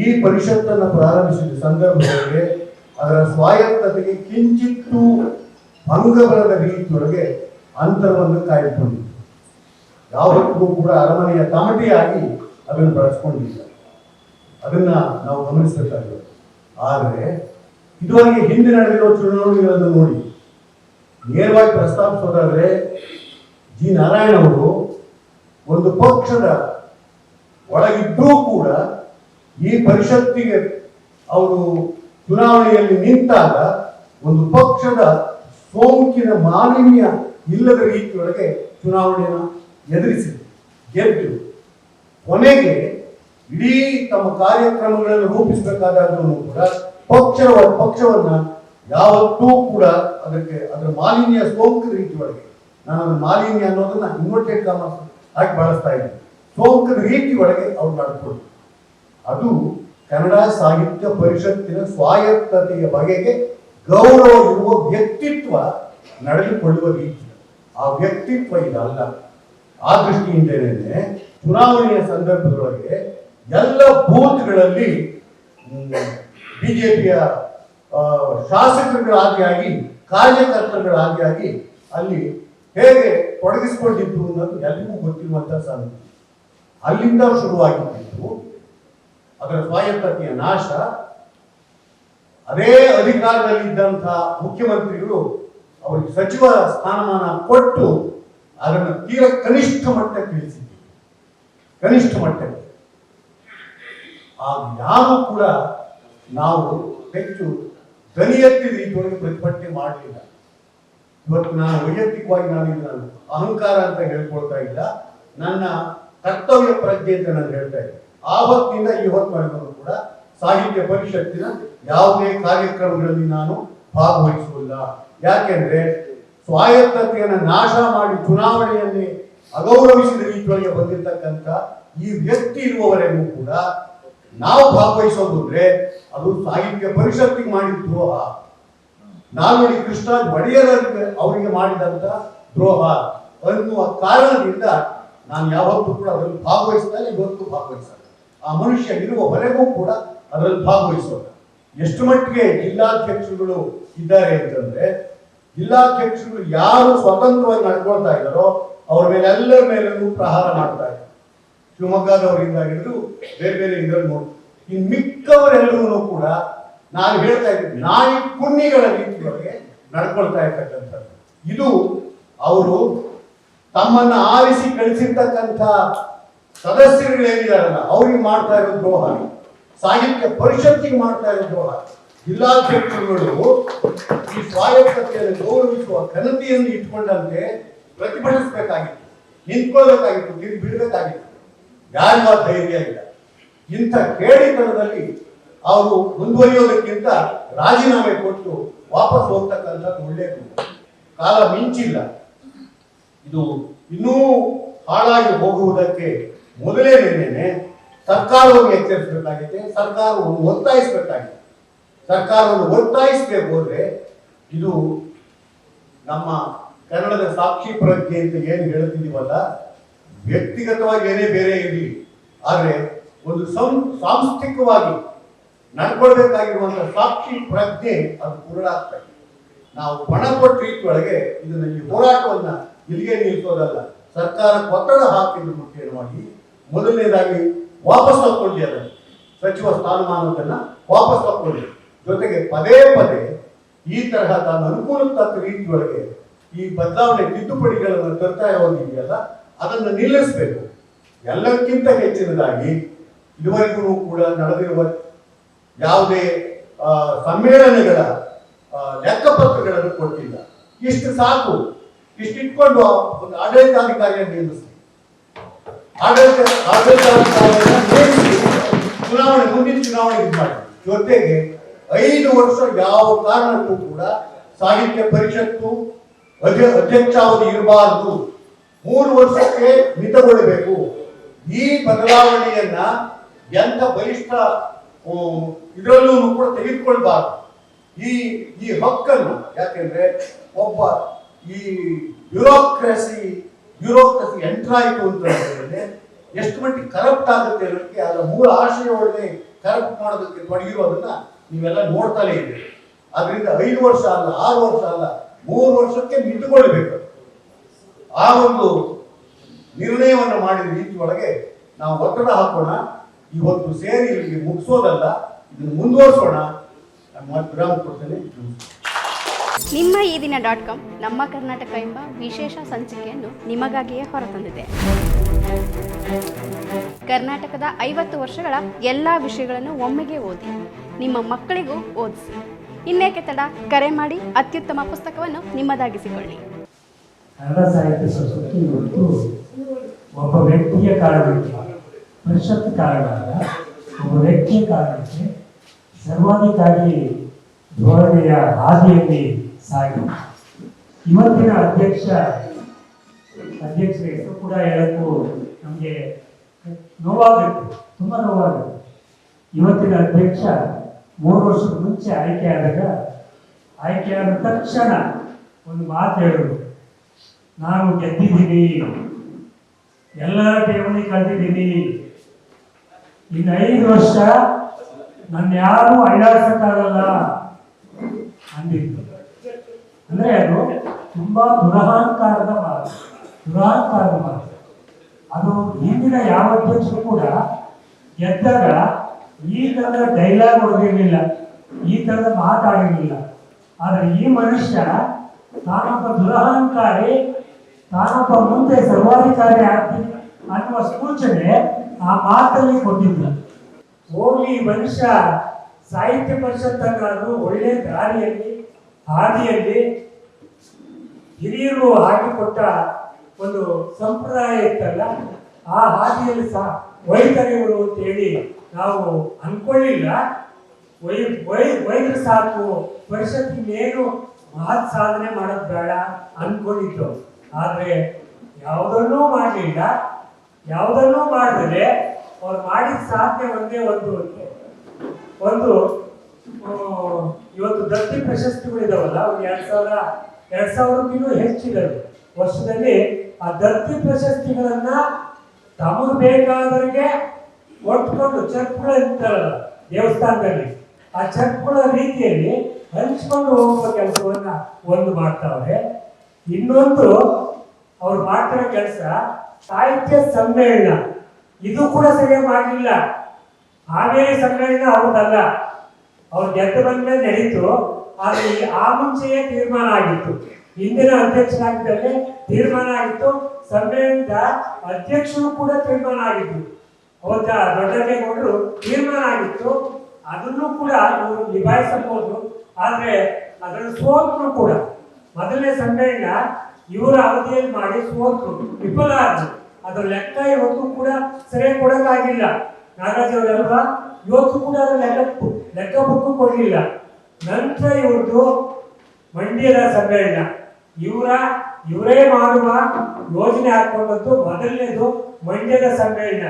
ಈ ಪರಿಷತ್ತನ್ನು ಪ್ರಾರಂಭಿಸಿದ ಸಂದರ್ಭದಲ್ಲಿ ಅದರ ಸ್ವಾಯತ್ತತೆಗೆ ಕಿಂಚಿತ್ತೂ ಭಂಗ ಬರದ ರೀತಿಯೊಳಗೆ ಅಂತರವನ್ನು ಕಾಯ್ದುಕೊಂಡಿತ್ತು ಯಾವತ್ತಿಗೂ ಕೂಡ ಅರಮನೆಯ ತಮಟಿಯಾಗಿ ಅದನ್ನು ಬಳಸ್ಕೊಂಡಿಲ್ಲ ಅದನ್ನ ನಾವು ಗಮನಿಸಬೇಕಾಗಿದೆ. ಆದರೆ ಇದುವರೆಗೆ ಹಿಂದೆ ನಡೆದಿರೋ ಚುನಾವಣೆಗಳನ್ನು ನೋಡಿ, ನೇರವಾಗಿ ಪ್ರಸ್ತಾಪಿಸೋದಾದ್ರೆ ಜಿ. ನಾರಾಯಣ ಅವರು ಒಂದು ಪಕ್ಷದ ಒಳಗಿದ್ರೂ ಕೂಡ ಈ ಪರಿಷತ್ತಿಗೆ ಅವರು ಚುನಾವಣೆಯಲ್ಲಿ ನಿಂತಾಗ ಒಂದು ಪಕ್ಷದ ಸೋಂಕಿನ ಮಾಲಿನ್ಯ ಇಲ್ಲದ ರೀತಿಯೊಳಗೆ ಚುನಾವಣೆಯನ್ನು ಎದುರಿಸಿದೆ ಗೆದ್ದು ಕೊನೆಗೆ ಇಡೀ ತಮ್ಮ ಕಾರ್ಯಕ್ರಮಗಳನ್ನು ರೂಪಿಸಬೇಕಾದಾಗಲೂ ಕೂಡ ಪಕ್ಷ ಪಕ್ಷವನ್ನ ಯಾವತ್ತೂ ಕೂಡ ಅದಕ್ಕೆ, ಅದರ ಮಾಲಿನ್ಯ ಸೋಂಕಿನ ರೀತಿಯೊಳಗೆ ನಾನು ಮಾಲಿನ್ಯ ಅನ್ನೋದನ್ನ ಇನ್ವರ್ಟೆಡ್ ಕಾಮರ್ಸ್ ಹಾಕಿ ಬಳಸ್ತಾ ಇದ್ದಾರೆ. ಸೋಂಕಿನ ರೀತಿ ಒಳಗೆ ಅವ್ರು ನಡ್ಕೊಂಡು. ಅದು ಕನ್ನಡ ಸಾಹಿತ್ಯ ಪರಿಷತ್ತಿನ ಸ್ವಾಯತ್ತತೆಯ ಬಗೆಗೆ ಗೌರವ ಇರುವ ವ್ಯಕ್ತಿತ್ವ ನಡೆದುಕೊಳ್ಳುವ ರೀತಿ. ಆ ವ್ಯಕ್ತಿತ್ವ ಇದಲ್ಲ. ಆ ದೃಷ್ಟಿಯಿಂದಲೇ ಚುನಾವಣೆಯ ಸಂದರ್ಭದೊಳಗೆ ಎಲ್ಲ ಬೂತ್ಗಳಲ್ಲಿ ಬಿಜೆಪಿಯ ಶಾಸಕರುಗಳಾದಿಯಾಗಿ ಕಾರ್ಯಕರ್ತರುಗಳಾದಿಯಾಗಿ ಅಲ್ಲಿ ಹೇಗೆ ತೊಡಗಿಸಿಕೊಂಡಿದ್ರು ಅನ್ನೋದು ಎಲ್ರಿಗೂ ಗೊತ್ತಿರುವಂತಹ ಸಾಧ್ಯ ಅಲ್ಲಿಂದ ಶುರುವಾಗಿದ್ದು, ಅದರ ಸ್ವಾಯತ್ತತೆಯ ನಾಶ, ಅದೇ ಅಧಿಕಾರದಲ್ಲಿದ್ದಂತಹ ಮುಖ್ಯಮಂತ್ರಿಗಳು ಅವರಿಗೆ ಸಚಿವ ಸ್ಥಾನಮಾನ ಕೊಟ್ಟು ಅದನ್ನು ತೀರ ಕನಿಷ್ಠ ಮಟ್ಟಕ್ಕೆ ಇಳಿಸಿದ್ರು ಕನಿಷ್ಠ ಮಟ್ಟಕ್ಕೆ. ಆಗ ಯಾರು ಕೂಡ ನಾವು ಹೆಚ್ಚು ಎತ್ತಿದ ರೀತಿಯೊಳಗೆ ಪ್ರತಿಭಟನೆ ಮಾಡಲಿಲ್ಲ. ಇವತ್ತು ನಾನು ವೈಯಕ್ತಿಕವಾಗಿ ನಾನು ಇದನ್ನ ಅಹಂಕಾರ ಅಂತ ಹೇಳ್ಕೊಳ್ತಾ ಇಲ್ಲ. ನನ್ನ ಕರ್ತವ್ಯ ಪ್ರಜ್ಞೆ ಅಂತ ನಾನು ಹೇಳ್ತಾ ಇದ್ದೆ ಆವತ್ತಿಂದ ಈ ಹೊತ್ತು ಕೂಡ ಸಾಹಿತ್ಯ ಪರಿಷತ್ತಿನ ಯಾವುದೇ ಕಾರ್ಯಕ್ರಮಗಳಲ್ಲಿ ನಾನು ಭಾಗವಹಿಸುವುದಿಲ್ಲ. ಯಾಕೆಂದ್ರೆ ಸ್ವಾಯತ್ತತೆಯನ್ನು ನಾಶ ಮಾಡಿ ಚುನಾವಣೆಯಲ್ಲಿ ಅಗೌರವಿಸಿದ ರೀತಿಯೊಳಗೆ ಬಂದಿರತಕ್ಕಂಥ ಈ ವ್ಯಕ್ತಿ ಇರುವವರೆಗೂ ಕೂಡ ನಾವು ಭಾಗವಹಿಸೋದು ಅಂದ್ರೆ ಅದು ಸಾಹಿತ್ಯ ಪರಿಷತ್ತಿಗೆ ಮಾಡಿದ ದ್ರೋಹ. ನಾಲ್ವಡಿ ಕೃಷ್ಣ ಒಡೆಯರ್ ಅವರಿಗೆ ಮಾಡಿದಂತ ದ್ರೋಹ. ಅನ್ನುವ ಕಾರಣದಿಂದ ನಾನು ಯಾವತ್ತೂ ಕೂಡ ಅದರಲ್ಲಿ ಭಾಗವಹಿಸ್ತಾನೆ ಇವತ್ತು ಭಾಗವಹಿಸ್ತಾರೆ ಆ ಮನುಷ್ಯ ಇರುವವರೆಗೂ ಕೂಡ ಅದರಲ್ಲಿ ಭಾಗವಹಿಸೋದು. ಎಷ್ಟು ಮಟ್ಟಿಗೆ ಜಿಲ್ಲಾಧ್ಯಕ್ಷರುಗಳು ಇದ್ದಾರೆ ಅಂತಂದ್ರೆ, ಜಿಲ್ಲಾಧ್ಯಕ್ಷರು ಯಾರು ಸ್ವತಂತ್ರವಾಗಿ ನಡ್ಕೊಳ್ತಾ ಇದ್ದಾರೋ ಅವ್ರ ಮೇಲೆ ಎಲ್ಲರ ಮೇಲೂ ಪ್ರಹಾರ ಮಾಡ್ತಾ ಇದ್ದಾರೆ. ಶಿವಮೊಗ್ಗದವರಿಂದ ಹಿಡಿದು ಬೇರೆ ಬೇರೆ ಇದರಲ್ಲಿ. ನೋಡಿ ಇನ್ ಮಿಕ್ಕವರೆಲ್ಲರೂ ಕೂಡ ನಾನು ಹೇಳ್ತಾ ಇದ್ದೀನಿ, ನಾಯಿ ಪುಣ್ಯಗಳ ರೀತಿಯೊಳಗೆ ನಡ್ಕೊಳ್ತಾ ಇರ್ತಕ್ಕಂಥದ್ದು. ಇದು ಅವರು ತಮ್ಮನ್ನ ಆರಿಸಿ ಕಳಿಸಿರ್ತಕ್ಕಂಥ ಸದಸ್ಯರುಗಳೇನಿದಾರಲ್ಲ ಅವ್ರಿಗೆ ಮಾಡ್ತಾ ಇರೋ ದ್ರೋಹ. ಸಾಹಿತ್ಯ ಪರಿಷತ್ತಿಗೆ ಮಾಡ್ತಾ ಇರೋ ದ್ರೋಹ. ಜಿಲ್ಲಾಧ್ಯಕ್ಷರುಗಳು ಈ ಸ್ವಾಯತ್ತತೆಯನ್ನು ಗೌರವಿಸುವ ಘನತೆಯನ್ನು ಇಟ್ಕೊಂಡಂತೆ ಪ್ರತಿಭಟಿಸಬೇಕಾಗಿತ್ತು. ನಿಂತ್ಕೊಳ್ಬೇಕಾಗಿತ್ತು ಬಿಡಬೇಕಾಗಿತ್ತು ಯಾರಿಗೂ ಧೈರ್ಯ ಇಲ್ಲ. ಇಂಥ ಕೇಳಿತನದಲ್ಲಿ ಅವರು ಮುಂದುವರಿಯೋದಕ್ಕಿಂತ ರಾಜೀನಾಮೆ ಕೊಟ್ಟು ವಾಪಸ್ ಹೋಗ್ತಕ್ಕಂಥದ್ದು ಒಳ್ಳೆಯದು ಕಾಲ ಮಿಂಚಿಲ್ಲ. ಇದು ಇನ್ನೂ ಹಾಳಾಗಿ ಹೋಗುವುದಕ್ಕೆ ಮೊದಲೇ ನಿನ್ನೆ ಸರ್ಕಾರವನ್ನು ಎಚ್ಚರಿಸಬೇಕಾಗಿದೆ, ಸರ್ಕಾರವನ್ನು ಒತ್ತಾಯಿಸಬೇಕಾಗಿದೆ. ಸರ್ಕಾರವನ್ನು ಒತ್ತಾಯಿಸಬೇಕು ಹೋದ್ರೆ ಇದು ನಮ್ಮ ಕನ್ನಡದ ಸಾಕ್ಷಿ ಪ್ರಜ್ಞೆ ಅಂತ ಏನು ಹೇಳ್ತಿದೀವಲ್ಲ ವ್ಯಕ್ತಿಗತವಾಗಿ ಏನೇ ಬೇರೆ ಇರಲಿ, ಆದರೆ ಒಂದು ಸಂ ಸಾಂಸ್ಥಿಕವಾಗಿ ನಡ್ಕೊಳ್ಬೇಕಾಗಿರುವಂತಹ ಸಾಕ್ಷಿ ಪ್ರಜ್ಞೆ ಅದು ಪೂರ್ಣಾಗ್ತಾ ಇದೆ ನಾವು ಪಣ ಕೊಟ್ಟ ರೀತಿಯೊಳಗೆ ಇದನ್ನ ಈ ಹೋರಾಟವನ್ನ ಇಲ್ಲಿಗೆ ನಿಲ್ಲಿಸೋದಲ್ಲ. ಸರ್ಕಾರ ಒತ್ತಡ ಹಾಕಿದ ಮುಖ್ಯವಾಗಿ. ಮೊದಲನೇದಾಗಿ ವಾಪಸ್ ತಕ್ಕೊಳ್ಳಿ ಅದನ್ನು. ಸಚಿವ ಸ್ಥಾನಮಾನದನ್ನ ವಾಪಸ್ ತಕ್ಕೊಳ್ಳಿ. ಜೊತೆಗೆ ಪದೇ ಪದೇ ಈ ತರಹ ತನ್ನ ಅನುಕೂಲಕ್ಕೆ ತಕ್ಕ ರೀತಿಯೊಳಗೆ ಈ ಬದಲಾವಣೆ ತಿದ್ದುಪಡಿಗಳನ್ನು ತರ್ತಾ ಇರೋದಿದೆಯಲ್ಲ ಅದನ್ನು ನಿಲ್ಲಿಸಬೇಕು. ಎಲ್ಲಕ್ಕಿಂತ ಹೆಚ್ಚಿನದಾಗಿ ಇದುವರೆಗೂ ಕೂಡ ನಡೆದಿರುವ ಯಾವುದೇ ಸಮ್ಮೇಳನಗಳ ಲೆಕ್ಕಪತ್ರಗಳನ್ನು ಕೊಟ್ಟಿಲ್ಲ ಇಷ್ಟು ಸಾಕು. ಇಷ್ಟು ಇಟ್ಕೊಂಡು ಒಂದು ಆಡಳಿತಾಧಿಕಾರಿಯನ್ನು ನೇಮಿಸಿ ಆಡಳಿತ ಆಡಳಿತಾಧಿಕಾರಿಯನ್ನು ಚುನಾವಣೆ ಮುಂದಿನ ಚುನಾವಣೆ ಇದು ಮಾಡಿ. ಜೊತೆಗೆ ಐದು ವರ್ಷ ಯಾವ ಕಾರಣಕ್ಕೂ ಕೂಡ ಸಾಹಿತ್ಯ ಪರಿಷತ್ತು ಅಧ್ಯ ಅಧ್ಯಕ್ಷಾವಧಿ ಇರಬಾರದು. ಮೂರು ವರ್ಷಕ್ಕೆ ಮಿತಗೊಳ್ಳಬೇಕು. ಈ ಬದಲಾವಣೆಯನ್ನ ಎಂಥ ಬಲಿಷ್ಠ ಇದರಲ್ಲೂ ಕೂಡ ತೆಗೆದುಕೊಳ್ಬಾರ್ದು. ಈ ಈ ಹಕ್ಕನ್ನು ಯಾಕೆಂದ್ರೆ ಒಬ್ಬ ಈ ಬ್ಯೂರೋಕ್ರಸಿ ಬ್ಯೂರೋಕ್ರಸಿ ಎಂಟರ್ ಆಯಿತು ಅಂತ ಹೇಳಿದ್ರೆ ಎಷ್ಟು ಮಟ್ಟಿಗೆ ಕರಪ್ಟ್ ಆಗುತ್ತೆ ಅನ್ನೋದಕ್ಕೆ ಅದರ ಮೂಲ ಆಶಯ ಒಳಗೆ ಕರಪ್ಟ್ ಮಾಡೋದಕ್ಕೆ ತೊಡಗಿರೋದನ್ನ ನೀವೆಲ್ಲ ನೋಡ್ತಾನೆ ಇದ್ದೀರಿ. ಅದರಿಂದ ಐದು ವರ್ಷ ಅಲ್ಲ, ಆರು ವರ್ಷ ಅಲ್ಲ, ಮೂರು ವರ್ಷಕ್ಕೆ ನಿಂತುಕೊಳ್ಬೇಕು ಆ ಒಂದು ನಿರ್ಣಯವನ್ನು ಮಾಡಿದ ರೀತಿಯೊಳಗೆ ನಾವು ಒತ್ತಡ ಹಾಕೋಣ. ಇವತ್ತು ಸೇರಿ ಇಲ್ಲಿಗೆ ಮುಗಿಸೋದಲ್ಲ. ಇದನ್ನು ಮುಂದುವರಿಸೋಣ. ನಾನು ವಿರಾಮ ಕೊಡ್ತೇನೆ ನಿಮ್ಮ ಈ ದಿನ ಡಾಟ್ ಕಾಮ್ ನಮ್ಮ ಕರ್ನಾಟಕ ಎಂಬ ವಿಶೇಷ ಸಂಚಿಕೆಯನ್ನು ನಿಮಗಾಗಿಯೇ ಹೊರತಂದಿದೆ. ಕರ್ನಾಟಕದ ಐವತ್ತು ವರ್ಷಗಳ ಎಲ್ಲ ವಿಷಯಗಳನ್ನು ಒಮ್ಮೆಗೆ ಓದಿ ನಿಮ್ಮ ಮಕ್ಕಳಿಗೂ ಓದಿಸಿ. ಇನ್ನೇಕೆ ತಡ? ಕರೆ ಮಾಡಿ ಅತ್ಯುತ್ತಮ ಪುಸ್ತಕವನ್ನು ನಿಮ್ಮದಾಗಿಸಿಕೊಳ್ಳಿ. ಕನ್ನಡ ಸಾಹಿತ್ಯ ಸಂಸ್ಕೃತಿ ಇವತ್ತು ಒಬ್ಬ ವ್ಯಕ್ತಿಯ ಕಾರಣಕ್ಕೆ ಪರಿಷತ್ ಕಾರಣ ಅಲ್ಲ. ಒಬ್ಬ ವ್ಯಕ್ತಿಯ ಕಾರಣಕ್ಕೆ ಸರ್ವಾಧಿಕಾರಿ ಧೋರಣೆಯ ಹಾದಿಯಲ್ಲಿ ಸಾಗಿ. ಇವತ್ತಿನ ಅಧ್ಯಕ್ಷ, ಅಧ್ಯಕ್ಷರ ಹೆಸರು ಕೂಡ ಹೇಳಕ್ಕೂ ನಮಗೆ ನೋವಾಗುತ್ತೆ, ತುಂಬ ನೋವಾಗುತ್ತೆ. ಇವತ್ತಿನ ಅಧ್ಯಕ್ಷ ಮೂರು ವರ್ಷದ ಮುಂಚೆ ಆಯ್ಕೆ ಆದಾಗ ಆಯ್ಕೆಯಾದ ತಕ್ಷಣ ಒಂದು ಮಾತು ಹೇಳಿದ್ರು ನಾನು ಗೆದ್ದಿದ್ದೀನಿ, ಎಲ್ಲರ ಠೇವಣಿ ಕಳೆದಿದ್ದೀನಿ. ಇನ್ನು ಐದು ವರ್ಷ ನನ್ನ ಯಾರು ಅಳ್ಳಾಡ್ಸಕ್ಕಾಗಲ್ಲ ಅಂದಿದ್ದು ಅಂದ್ರೆ ಅದು ತುಂಬಾ ದುರಹಂಕಾರದ ಮಾತು ದುರಹಂಕಾರದ ಮಾತು ಅದು ಹಿಂದಿನ ಯಾವ ಅಧ್ಯಕ್ಷರು ಕೂಡ ಗೆದ್ದಾಗ ಈ ತರದ ಡೈಲಾಗ್ ಹೊಡೆದಿರಲಿಲ್ಲ ಈ ತರದ ಮಾತಾಡಿರಲಿಲ್ಲ. ಆದ್ರೆ ಈ ಮನುಷ್ಯ ತಾನೊಬ್ಬ ದುರಹಂಕಾರಿ, ತಾನೊಬ್ಬ ಮುಂದೆ ಸರ್ವಾಧಿಕಾರಿ ಆಗ್ತೀನಿ ಅನ್ನುವ ಸೂಚನೆ ಆ ಮಾತಲ್ಲಿ ಕೊಟ್ಟಿದ್ದ ಹೋಗ್ಲಿ ಈ ಮನುಷ್ಯ ಸಾಹಿತ್ಯ ಪರಿಷತ್ ಅನ್ನೋದು ಒಳ್ಳೆ ದಾರಿಯಲ್ಲಿ, ಹಾದಿಯಲ್ಲಿ ಹಿರಿಯರು ಹಾಕಿಕೊಟ್ಟ ಒಂದು ಸಂಪ್ರದಾಯ ಇತ್ತಲ್ಲ, ಆ ಹಾದಿಯಲ್ಲಿ ಸಹ ಒಯ್ತಾರೆ ಅಂತ ಹೇಳಿ ನಾವು ಅನ್ಕೊಳ್ಳಿಲ್ಲ. ವೈ ವೈ, ವೈದ್ಯರು ಸಾಕು ಪರಿಷತ್ತಿನೇನು ಮಹತ್ ಸಾಧನೆ ಮಾಡೋದು ಬೇಡ ಅನ್ಕೊಂಡಿದ್ರು ಆದ್ರೆ ಯಾವುದನ್ನೂ ಮಾಡಲಿಲ್ಲ. ಯಾವುದನ್ನೂ ಮಾಡಿದ್ರೆ ಅವ್ರು ಮಾಡಿದ ಸಾಧನೆ ಒಂದೇ ಒಂದು ಒಂದು ಇವತ್ತು ದತ್ತಿ ಪ್ರಶಸ್ತಿಗಳಿದಾವಲ್ಲ ಒಂದು ಎರಡ್ ಸಾವಿರ, ಎರಡ್ ಸಾವಿರಕ್ಕಿಂತ ಹೆಚ್ಚಿದ್ದಾರೆ ವರ್ಷದಲ್ಲಿ ಆ ದತ್ತಿ ಪ್ರಶಸ್ತಿಗಳನ್ನ ತಮಗೆ ಬೇಕಾದವರಿಗೆ ಒಟ್ಕೊಂಡು ಚರ್ಪ್ಗಳು ಇರ್ತಾರಲ್ಲ ದೇವಸ್ಥಾನದಲ್ಲಿ, ಆ ಚರ್ಪ್ಗಳ ರೀತಿಯಲ್ಲಿ ಹಂಚ್ಕೊಂಡು ಹೋಗುವ ಕೆಲಸವನ್ನ ಒಂದು ಮಾಡ್ತಾವ್ರೆ. ಇನ್ನೊಂದು, ಅವ್ರು ಮಾಡ್ತಿರೋ ಕೆಲಸ ಸಾಹಿತ್ಯ ಸಮ್ಮೇಳನ. ಇದು ಕೂಡ ಸರಿಯಾಗಿ ಮಾಡಲಿಲ್ಲ. ಹಾವೇರಿ ಸಮ್ಮೇಳನ ಅವ್ರದ್ದಲ್ಲ ಅವ್ರು ಗೆದ್ದು ಬಂದ್ಮೇಲೆ ನಡೀತು. ಆದ್ರೆ ಆ ಮುಂಚೆಯೇ ತೀರ್ಮಾನ ಆಗಿತ್ತು. ಹಿಂದಿನ ಅಧ್ಯಕ್ಷರಾಗಿದ್ದಲ್ಲಿ ತೀರ್ಮಾನ ಆಗಿತ್ತು. ಸಮ್ಮೇಳನದ ಅಧ್ಯಕ್ಷರು ಕೂಡ ತೀರ್ಮಾನ ಆಗಿತ್ತು ಅವತ್ತ ದೊಡ್ಡಗೌಡರು ತೀರ್ಮಾನ ಆಗಿತ್ತು. ಅದನ್ನು ಕೂಡ ಇವರು ನಿಭಾಯಿಸಬಹುದು. ಆದ್ರೆ ಅದನ್ನು ಸೋತ್ರು ಕೂಡ. ಮೊದಲನೇ ಸಮ್ಮೇಳನ ಇವರ ಅವಧಿಯಲ್ಲಿ ಮಾಡಿ ಸೋತ್ರು. ವಿಫಲ ಆದ್ರು ಅದ್ರ ಲೆಕ್ಕ ಇವತ್ತು ಕೂಡ ಸರಿಯಾಗಿ ಕೊಡೋಕ್ಕಾಗಿಲ್ಲ. ನಾಗರಾಜ್ ಅವರಲ್ವಾ ಇವತ್ತು ಕೂಡ ಅದರ ಲೆಕ್ಕ ಲೆಕ್ಕ ಬುಕ್ಕು ಕೊಡಲಿಲ್ಲ. ನಂತರ ಇವತ್ತು ಮಂಡ್ಯದ ಸಮ್ಮೇಳನ ಇವರ, ಇವರೇ ಮಾಡುವ ಯೋಜನೆ ಹಾಕೊಂಡದ್ದು ಮೊದಲನೇದು ಮಂಡ್ಯದ ಸಮ್ಮೇಳನ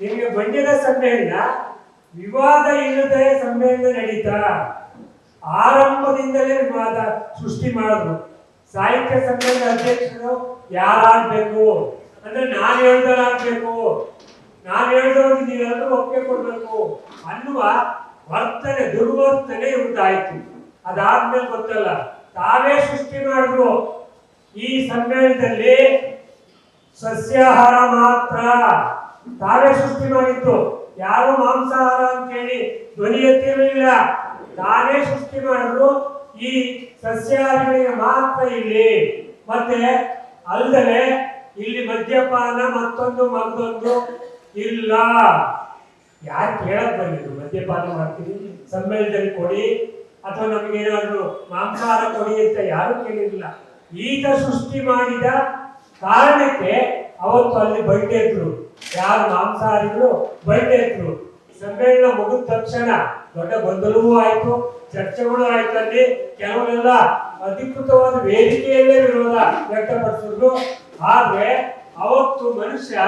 ನಿಮಗೆ ಮಂಡ್ಯದ ಸಮ್ಮೇಳನ ವಿವಾದ ಇಲ್ಲದೆ ಸಮ್ಮೇಳನ ನಡೀತಾ? ಆರಂಭದಿಂದಲೇ ವಿವಾದ ಸೃಷ್ಟಿ ಮಾಡಿದ್ರು. ಸಾಹಿತ್ಯ ಸಮ್ಮೇಳನ ಅಧ್ಯಕ್ಷರು ಯಾರಾಗ್ಬೇಕು? ಅಂದ್ರೆ ನಾನು ಹೇಳ್ದಾರಾಗ್ಬೇಕು ನಾನು ಹೇಳ್ದವ್ರಿಗೆ ನೀವೆಲ್ಲರೂ ಒಪ್ಪಿಗೆ ಕೊಡ್ಬೇಕು. ಅನ್ನುವ ವರ್ತನೆ, ದುರ್ವರ್ತನೆ ಇವ್ರದ್ದಾಯ್ತು ಅದಾದ್ಮೇಲೆ ಗೊತ್ತಲ್ಲ, ತಾವೇ ಸೃಷ್ಟಿ ಮಾಡಿದ್ರು. ಈ ಸಮ್ಮೇಳನದಲ್ಲಿ ಸಸ್ಯಾಹಾರ ಮಾತ್ರ ತಾವೇ ಸೃಷ್ಟಿ ಮಾಡಿದ್ದು. ಯಾರು ಮಾಂಸಾಹಾರ ಅಂತ ಹೇಳಿ ಧ್ವನಿ ಎತ್ತಿರಲಿಲ್ಲ. ತಾನೇ ಸೃಷ್ಟಿ ಮಾಡಿದ್ರು. ಈ ಸಸ್ಯಾಹಾರಿಗಳಿಗೆ ಮಾತ್ರ ಇಲ್ಲಿ. ಮತ್ತೆ ಅಲ್ಲದೆ ಇಲ್ಲಿ ಮದ್ಯಪಾನ ಮತ್ತೊಂದು ಮಗದೊಂದು ಇಲ್ಲ. ಯಾರು ಕೇಳಕ್ ಬಂದಿದ್ರು ಮದ್ಯಪಾನ ಮಾಡ್ತೀವಿ ಸಮ್ಮೇಳನದಲ್ಲಿ ಕೊಡಿ, ಅಥವಾ ನಮಗೇನಾದ್ರು ಮಾಂಸಾಹಾರ ಕೊಡಿ ಅಂತ ಯಾರು ಕೇಳಿರಲಿಲ್ಲ. ಈಗ ಸೃಷ್ಟಿ ಮಾಡಿದ ಕಾರಣಕ್ಕೆ ಅವತ್ತು ಅಲ್ಲಿ ಬೈಟೆದ್ರು ಯಾರು ಮಾಂಸಾಹಾರಿಗಳು ಬೈಟೆದ್ರು ಸಮ್ಮೇಳನ ಮುಗಿದ ತಕ್ಷಣ ದೊಡ್ಡ ಗೊಂದಲವೂ ಆಯ್ತು, ಚರ್ಚೆಗಳು ಆಯ್ತು ಅಲ್ಲಿ. ಕೆಲವರೆಲ್ಲ ಅಧಿಕೃತವಾದ ವೇದಿಕೆಯಲ್ಲೇ ವಿರೋಧ ವ್ಯಕ್ತಪಡಿಸಿದ್ರು. ಆದ್ರೆ ಅವತ್ತು ಮನುಷ್ಯ